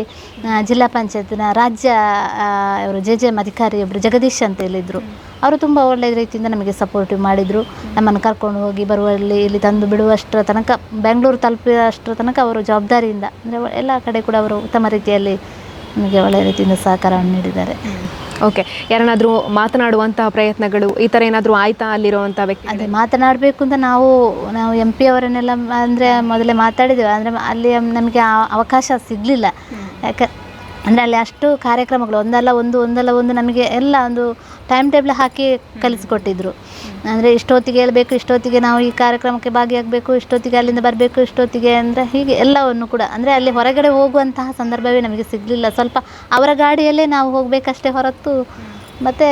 ಜಿಲ್ಲಾ ಪಂಚಾಯತ್ನ ರಾಜ್ಯ ಅವರು ಜೆ ಜೆ ಎಂ ಅಧಿಕಾರಿ ಒಬ್ಬರು ಜಗದೀಶ್ ಅಂತ ಹೇಳಿದ್ರು. ಅವರು ತುಂಬ ಒಳ್ಳೆಯ ರೀತಿಯಿಂದ ನಮಗೆ ಸಪೋರ್ಟಿವ್ ಮಾಡಿದರು. ನಮ್ಮನ್ನು ಕರ್ಕೊಂಡು ಹೋಗಿ ಬರುವಲ್ಲಿ ಇಲ್ಲಿ ತಂದು ಬಿಡುವಷ್ಟರ ತನಕ ಬೆಂಗಳೂರು ತಲುಪಿದಷ್ಟರ ತನಕ ಅವರು ಜವಾಬ್ದಾರಿಯಿಂದ ಅಂದರೆ ಎಲ್ಲ ಕಡೆ ಕೂಡ ಅವರು ಉತ್ತಮ ರೀತಿಯಲ್ಲಿ ನಮಗೆ ಒಳ್ಳೆಯ ರೀತಿಯಿಂದ ಸಹಕಾರವನ್ನು ನೀಡಿದ್ದಾರೆ. ಓಕೆ ಯಾರನ್ನಾದರೂ ಮಾತನಾಡುವಂತಹ ಪ್ರಯತ್ನಗಳು ಈ ಥರ ಏನಾದರೂ ಆಯ್ತಾ ಅಲ್ಲಿರುವಂಥ ವ್ಯಕ್ತಿ? ಅದೇ ಮಾತನಾಡಬೇಕು ಅಂತ ನಾವು ನಾವು ಎಂ ಪಿ ಅವರನ್ನೆಲ್ಲ ಅಂದರೆ ಮೊದಲೇ ಮಾತಾಡಿದ್ದೇವೆ. ಅಂದರೆ ಅಲ್ಲಿ ನಮಗೆ ಅವಕಾಶ ಸಿಗಲಿಲ್ಲ. ಯಾಕೆ ಅಂದರೆ ಅಲ್ಲಿ ಅಷ್ಟು ಕಾರ್ಯಕ್ರಮಗಳು ಒಂದಲ್ಲ ಒಂದು ಒಂದಲ್ಲ ಒಂದು ನಮಗೆ ಎಲ್ಲ ಒಂದು ಟೈಮ್ ಟೇಬಲ್ ಹಾಕಿ ಕಲಿಸ್ಕೊಟ್ಟಿದ್ರು. ಅಂದರೆ ಇಷ್ಟೊತ್ತಿಗೆ ಹೇಳಬೇಕು, ಇಷ್ಟೊತ್ತಿಗೆ ನಾವು ಈ ಕಾರ್ಯಕ್ರಮಕ್ಕೆ ಭಾಗಿಯಾಗಬೇಕು, ಇಷ್ಟೊತ್ತಿಗೆ ಅಲ್ಲಿಂದ ಬರಬೇಕು, ಇಷ್ಟೊತ್ತಿಗೆ ಅಂದರೆ ಹೀಗೆ ಎಲ್ಲವನ್ನು ಕೂಡ. ಅಂದರೆ ಅಲ್ಲಿ ಹೊರಗಡೆ ಹೋಗುವಂತಹ ಸಂದರ್ಭವೇ ನಮಗೆ ಸಿಗಲಿಲ್ಲ. ಸ್ವಲ್ಪ ಅವರ ಗಾಡಿಯಲ್ಲೇ ನಾವು ಹೋಗಬೇಕಷ್ಟೇ ಹೊರತು. ಮತ್ತು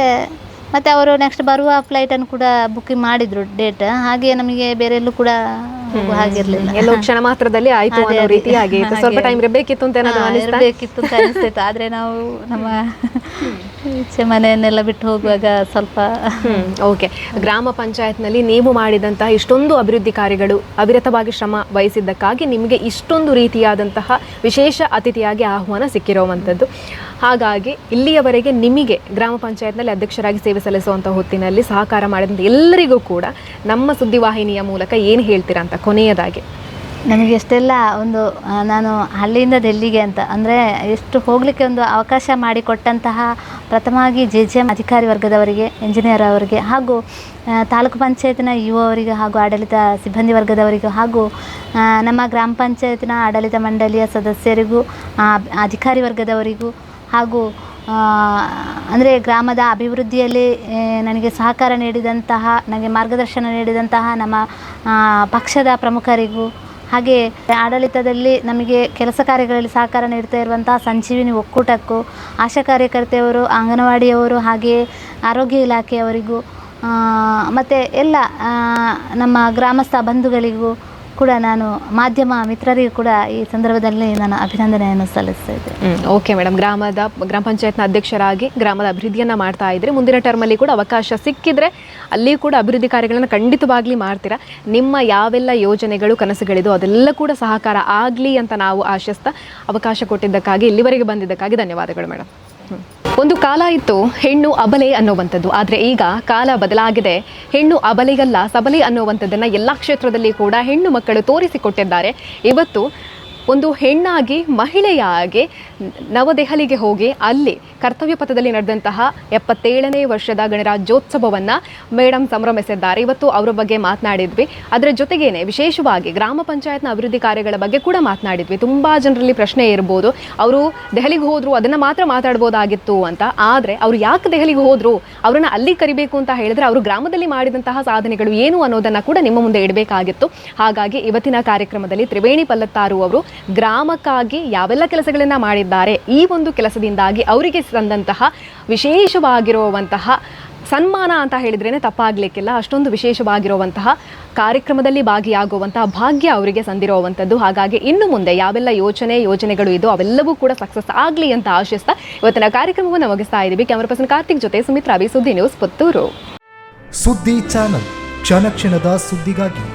ಮತ್ತು ಅವರು ನೆಕ್ಸ್ಟ್ ಬರುವ ಫ್ಲೈಟನ್ನು ಕೂಡ ಬುಕ್ಕಿಂಗ್ ಮಾಡಿದರು ಡೇಟ್ ಹಾಗೆ ನಮಗೆ ಬೇರೆ ಎಲ್ಲೂ ಕೂಡ ಹಾಗಿರಲಿಲ್ಲ. ಎಲ್ಲೋ ಕ್ಷಣ ಮಾತ್ರದಲ್ಲಿ ಆಯ್ತು ಅನ್ನೋ ರೀತಿ ಸ್ವಲ್ಪ ಟೈಮ್ ಇರಬೇಕಿತ್ತು ಅಂತ ಅನಿಸ್ತಾ ಅಂತ ಅನಿಸ್ತಿತ್ತು. ಆದರೆ ನಾವು ನಮ್ಮ ಈಚೆ ಮನೆಯನ್ನೆಲ್ಲ ಬಿಟ್ಟು ಹೋಗುವಾಗ ಸ್ವಲ್ಪ ಓಕೆ ಗ್ರಾಮ ಪಂಚಾಯತ್ನಲ್ಲಿ ನೀವು ಮಾಡಿದಂತಹ ಇಷ್ಟೊಂದು ಅಭಿವೃದ್ಧಿ ಕಾರ್ಯಗಳು ಅವಿರತವಾಗಿ ಶ್ರಮ ವಹಿಸಿದ್ದಕ್ಕಾಗಿ ನಿಮಗೆ ಇಷ್ಟೊಂದು ರೀತಿಯಾದಂತಹ ವಿಶೇಷ ಅತಿಥಿಯಾಗಿ ಆಹ್ವಾನ ಸಿಕ್ಕಿರುವಂಥದ್ದು. ಹಾಗಾಗಿ ಇಲ್ಲಿಯವರೆಗೆ ನಿಮಗೆ ಗ್ರಾಮ ಪಂಚಾಯತ್ನಲ್ಲಿ ಅಧ್ಯಕ್ಷರಾಗಿ ಸೇವೆ ಸಲ್ಲಿಸುವಂಥ ಹೊತ್ತಿನಲ್ಲಿ ಸಹಕಾರ ಮಾಡಿದಂಥ ಎಲ್ಲರಿಗೂ ಕೂಡ ನಮ್ಮ ಸುದ್ದಿವಾಹಿನಿಯ ಮೂಲಕ ಏನು ಹೇಳ್ತೀರಾ ಅಂತ ಕೊನೆಯದಾಗಿ. ನನಗೆ ಎಷ್ಟೆಲ್ಲ ಒಂದು ನಾನು ಹಳ್ಳಿಯಿಂದ ಡೆಲ್ಲಿಗೆ ಅಂತ, ಅಂದರೆ ಎಷ್ಟು ಹೋಗಲಿಕ್ಕೆ ಒಂದು ಅವಕಾಶ ಮಾಡಿಕೊಟ್ಟಂತಹ ಪ್ರಥಮವಾಗಿ ಜೆ ಜೆ ಎಂ ಅಧಿಕಾರಿ ವರ್ಗದವರಿಗೆ ಇಂಜಿನಿಯರ್ ಅವರಿಗೆ, ಹಾಗೂ ತಾಲೂಕು ಪಂಚಾಯತ್ನ ಯು ಅವರಿಗೆ ಹಾಗೂ ಆಡಳಿತ ಸಿಬ್ಬಂದಿ ವರ್ಗದವರಿಗೂ ಹಾಗೂ ನಮ್ಮ ಗ್ರಾಮ ಪಂಚಾಯತ್ನ ಆಡಳಿತ ಮಂಡಳಿಯ ಸದಸ್ಯರಿಗೂ ಅಧಿಕಾರಿ ವರ್ಗದವರಿಗೂ ಹಾಗೂ ಅಂದರೆ ಗ್ರಾಮದ ಅಭಿವೃದ್ಧಿಯಲ್ಲಿ ನನಗೆ ಸಹಕಾರ ನೀಡಿದಂತಹ, ನನಗೆ ಮಾರ್ಗದರ್ಶನ ನೀಡಿದಂತಹ ನಮ್ಮ ಪಕ್ಷದ ಪ್ರಮುಖರಿಗೂ, ಹಾಗೆ ಆಡಳಿತದಲ್ಲಿ ನಮಗೆ ಕೆಲಸ ಕಾರ್ಯಗಳಲ್ಲಿ ಸಹಕಾರ ನೀಡ್ತಾ ಇರುವಂತಹ ಸಂಜೀವಿನಿ ಒಕ್ಕೂಟಕ್ಕೂ, ಆಶಾ ಕಾರ್ಯಕರ್ತೆಯವರು, ಅಂಗನವಾಡಿಯವರು, ಹಾಗೆಯೇ ಆರೋಗ್ಯ ಇಲಾಖೆಯವರಿಗೂ ಮತ್ತು ಎಲ್ಲ ನಮ್ಮ ಗ್ರಾಮಸ್ಥ ಬಂಧುಗಳಿಗೂ ಕೂಡ ನಾನು ಮಾಧ್ಯಮ ಮಿತ್ರರಿಗೂ ಕೂಡ ಈ ಸಂದರ್ಭದಲ್ಲಿ ನಾನು ಅಭಿನಂದನೆಯನ್ನು ಸಲ್ಲಿಸ್ತಾ ಇದ್ದೇನೆ. ಓಕೆ ಮೇಡಮ್ ಗ್ರಾಮದ, ಗ್ರಾಮ ಪಂಚಾಯತ್ನ ಅಧ್ಯಕ್ಷರಾಗಿ ಗ್ರಾಮದ ಅಭಿವೃದ್ಧಿಯನ್ನು ಮಾಡ್ತಾ ಇದ್ರೆ. ಮುಂದಿನ ಟರ್ಮಲ್ಲಿ ಕೂಡ ಅವಕಾಶ ಸಿಕ್ಕಿದ್ರೆ ಅಲ್ಲಿ ಕೂಡ ಅಭಿವೃದ್ಧಿ ಕಾರ್ಯಗಳನ್ನು ಖಂಡಿತವಾಗ್ಲಿ ಮಾಡ್ತೀರಾ? ನಿಮ್ಮ ಯಾವೆಲ್ಲ ಯೋಜನೆಗಳು, ಕನಸುಗಳಿದೋ ಅದೆಲ್ಲ ಕೂಡ ಸಹಕಾರ ಆಗಲಿ ಅಂತ ನಾವು ಆಶಿಸ್ತಾ ಅವಕಾಶ ಕೊಟ್ಟಿದ್ದಕ್ಕಾಗಿ, ಇಲ್ಲಿವರೆಗೆ ಬಂದಿದ್ದಕ್ಕಾಗಿ ಧನ್ಯವಾದಗಳು ಮೇಡಮ್ ಒಂದು ಕಾಲ ಇತ್ತು ಹೆಣ್ಣು ಅಬಲೆ ಅನ್ನುವಂಥದ್ದು. ಆದರೆ ಈಗ ಕಾಲ ಬದಲಾಗಿದೆ. ಹೆಣ್ಣು ಅಬಲೆಗಲ್ಲ, ಸಬಲೆ ಅನ್ನುವಂಥದ್ದನ್ನು ಎಲ್ಲ ಕ್ಷೇತ್ರದಲ್ಲಿ ಕೂಡ ಹೆಣ್ಣು ಮಕ್ಕಳು ತೋರಿಸಿಕೊಟ್ಟಿದ್ದಾರೆ. ಇವತ್ತು ಒಂದು ಹೆಣ್ಣಾಗಿ, ಮಹಿಳೆಯಾಗಿ ನವದೆಹಲಿಗೆ ಹೋಗಿ ಅಲ್ಲಿ ಕರ್ತವ್ಯ ಪಥದಲ್ಲಿ ನಡೆದಂತಹ ಎಪ್ಪತ್ತೇಳನೇ ವರ್ಷದ ಗಣರಾಜ್ಯೋತ್ಸವವನ್ನು ಮೇಡಮ್ ಸಂಭ್ರಮಿಸಿದ್ದಾರೆ. ಇವತ್ತು ಅವರ ಬಗ್ಗೆ ಮಾತನಾಡಿದ್ವಿ. ಅದರ ಜೊತೆಗೇನೆ ವಿಶೇಷವಾಗಿ ಗ್ರಾಮ ಪಂಚಾಯತ್ನ ಅಭಿವೃದ್ಧಿ ಕಾರ್ಯಗಳ ಬಗ್ಗೆ ಕೂಡ ಮಾತನಾಡಿದ್ವಿ. ತುಂಬ ಜನರಲ್ಲಿ ಪ್ರಶ್ನೆ ಇರ್ಬೋದು, ಅವರು ದೆಹಲಿಗೆ ಹೋದರು ಅದನ್ನು ಮಾತ್ರ ಮಾತಾಡ್ಬೋದಾಗಿತ್ತು ಅಂತ. ಆದರೆ ಅವರು ಯಾಕೆ ದೆಹಲಿಗೆ ಹೋದರು? ಅವರನ್ನು ಅಲ್ಲಿ ಕರಿಬೇಕು ಅಂತ ಹೇಳಿದ್ರೆ ಅವರು ಗ್ರಾಮದಲ್ಲಿ ಮಾಡಿದಂತಹ ಸಾಧನೆಗಳು ಏನು ಅನ್ನೋದನ್ನು ಕೂಡ ನಿಮ್ಮ ಮುಂದೆ ಇಡಬೇಕಾಗಿತ್ತು. ಹಾಗಾಗಿ ಇವತ್ತಿನ ಕಾರ್ಯಕ್ರಮದಲ್ಲಿ ತ್ರಿವೇಣಿ ಪಲ್ಲತ್ತಾರು ಅವರು ಗ್ರಾಮಕ್ಕಾಗಿ ಯಾವೆಲ್ಲ ಕೆಲಸಗಳನ್ನು ಮಾಡಿದ್ದಾರೆ ಈ ಒಂದು ಕೆಲಸದಿಂದಾಗಿ ಅವರಿಗೆ ತಂದಂತಹ ವಿಶೇಷವಾಗಿರುವಂತಹ ಸನ್ಮಾನ ಅಂತ ಹೇಳಿದ್ರೇ ತಪ್ಪಾಗಲಿಕ್ಕಿಲ್ಲ. ಅಷ್ಟೊಂದು ವಿಶೇಷವಾಗಿರುವಂತಹ ಕಾರ್ಯಕ್ರಮದಲ್ಲಿ ಭಾಗಿಯಾಗುವಂತಹ ಭಾಗ್ಯ ಅವರಿಗೆ ಸಂದಿರುವಂಥದ್ದು. ಹಾಗಾಗಿ ಇನ್ನು ಮುಂದೆ ಯಾವೆಲ್ಲ ಯೋಚನೆ, ಯೋಜನೆಗಳು ಇದೋ ಅವೆಲ್ಲವೂ ಕೂಡ ಸಕ್ಸಸ್ ಆಗಲಿ ಅಂತ ಆಶಿಸ್ತಾ ಇವತ್ತಿನ ಕಾರ್ಯಕ್ರಮವನ್ನು ಮುಗಿಸ್ತಾ ಇದ್ದೀವಿ. ಕ್ಯಾಮರಾ ಪರ್ಸನ್ ಕಾರ್ತಿಕ್ ಜೊತೆ Sumithra B Suddi news Puttur. Suddi channel. ಕ್ಷಣ ಕ್ಷಣದ ಸುದ್ದಿಗಾಗಿ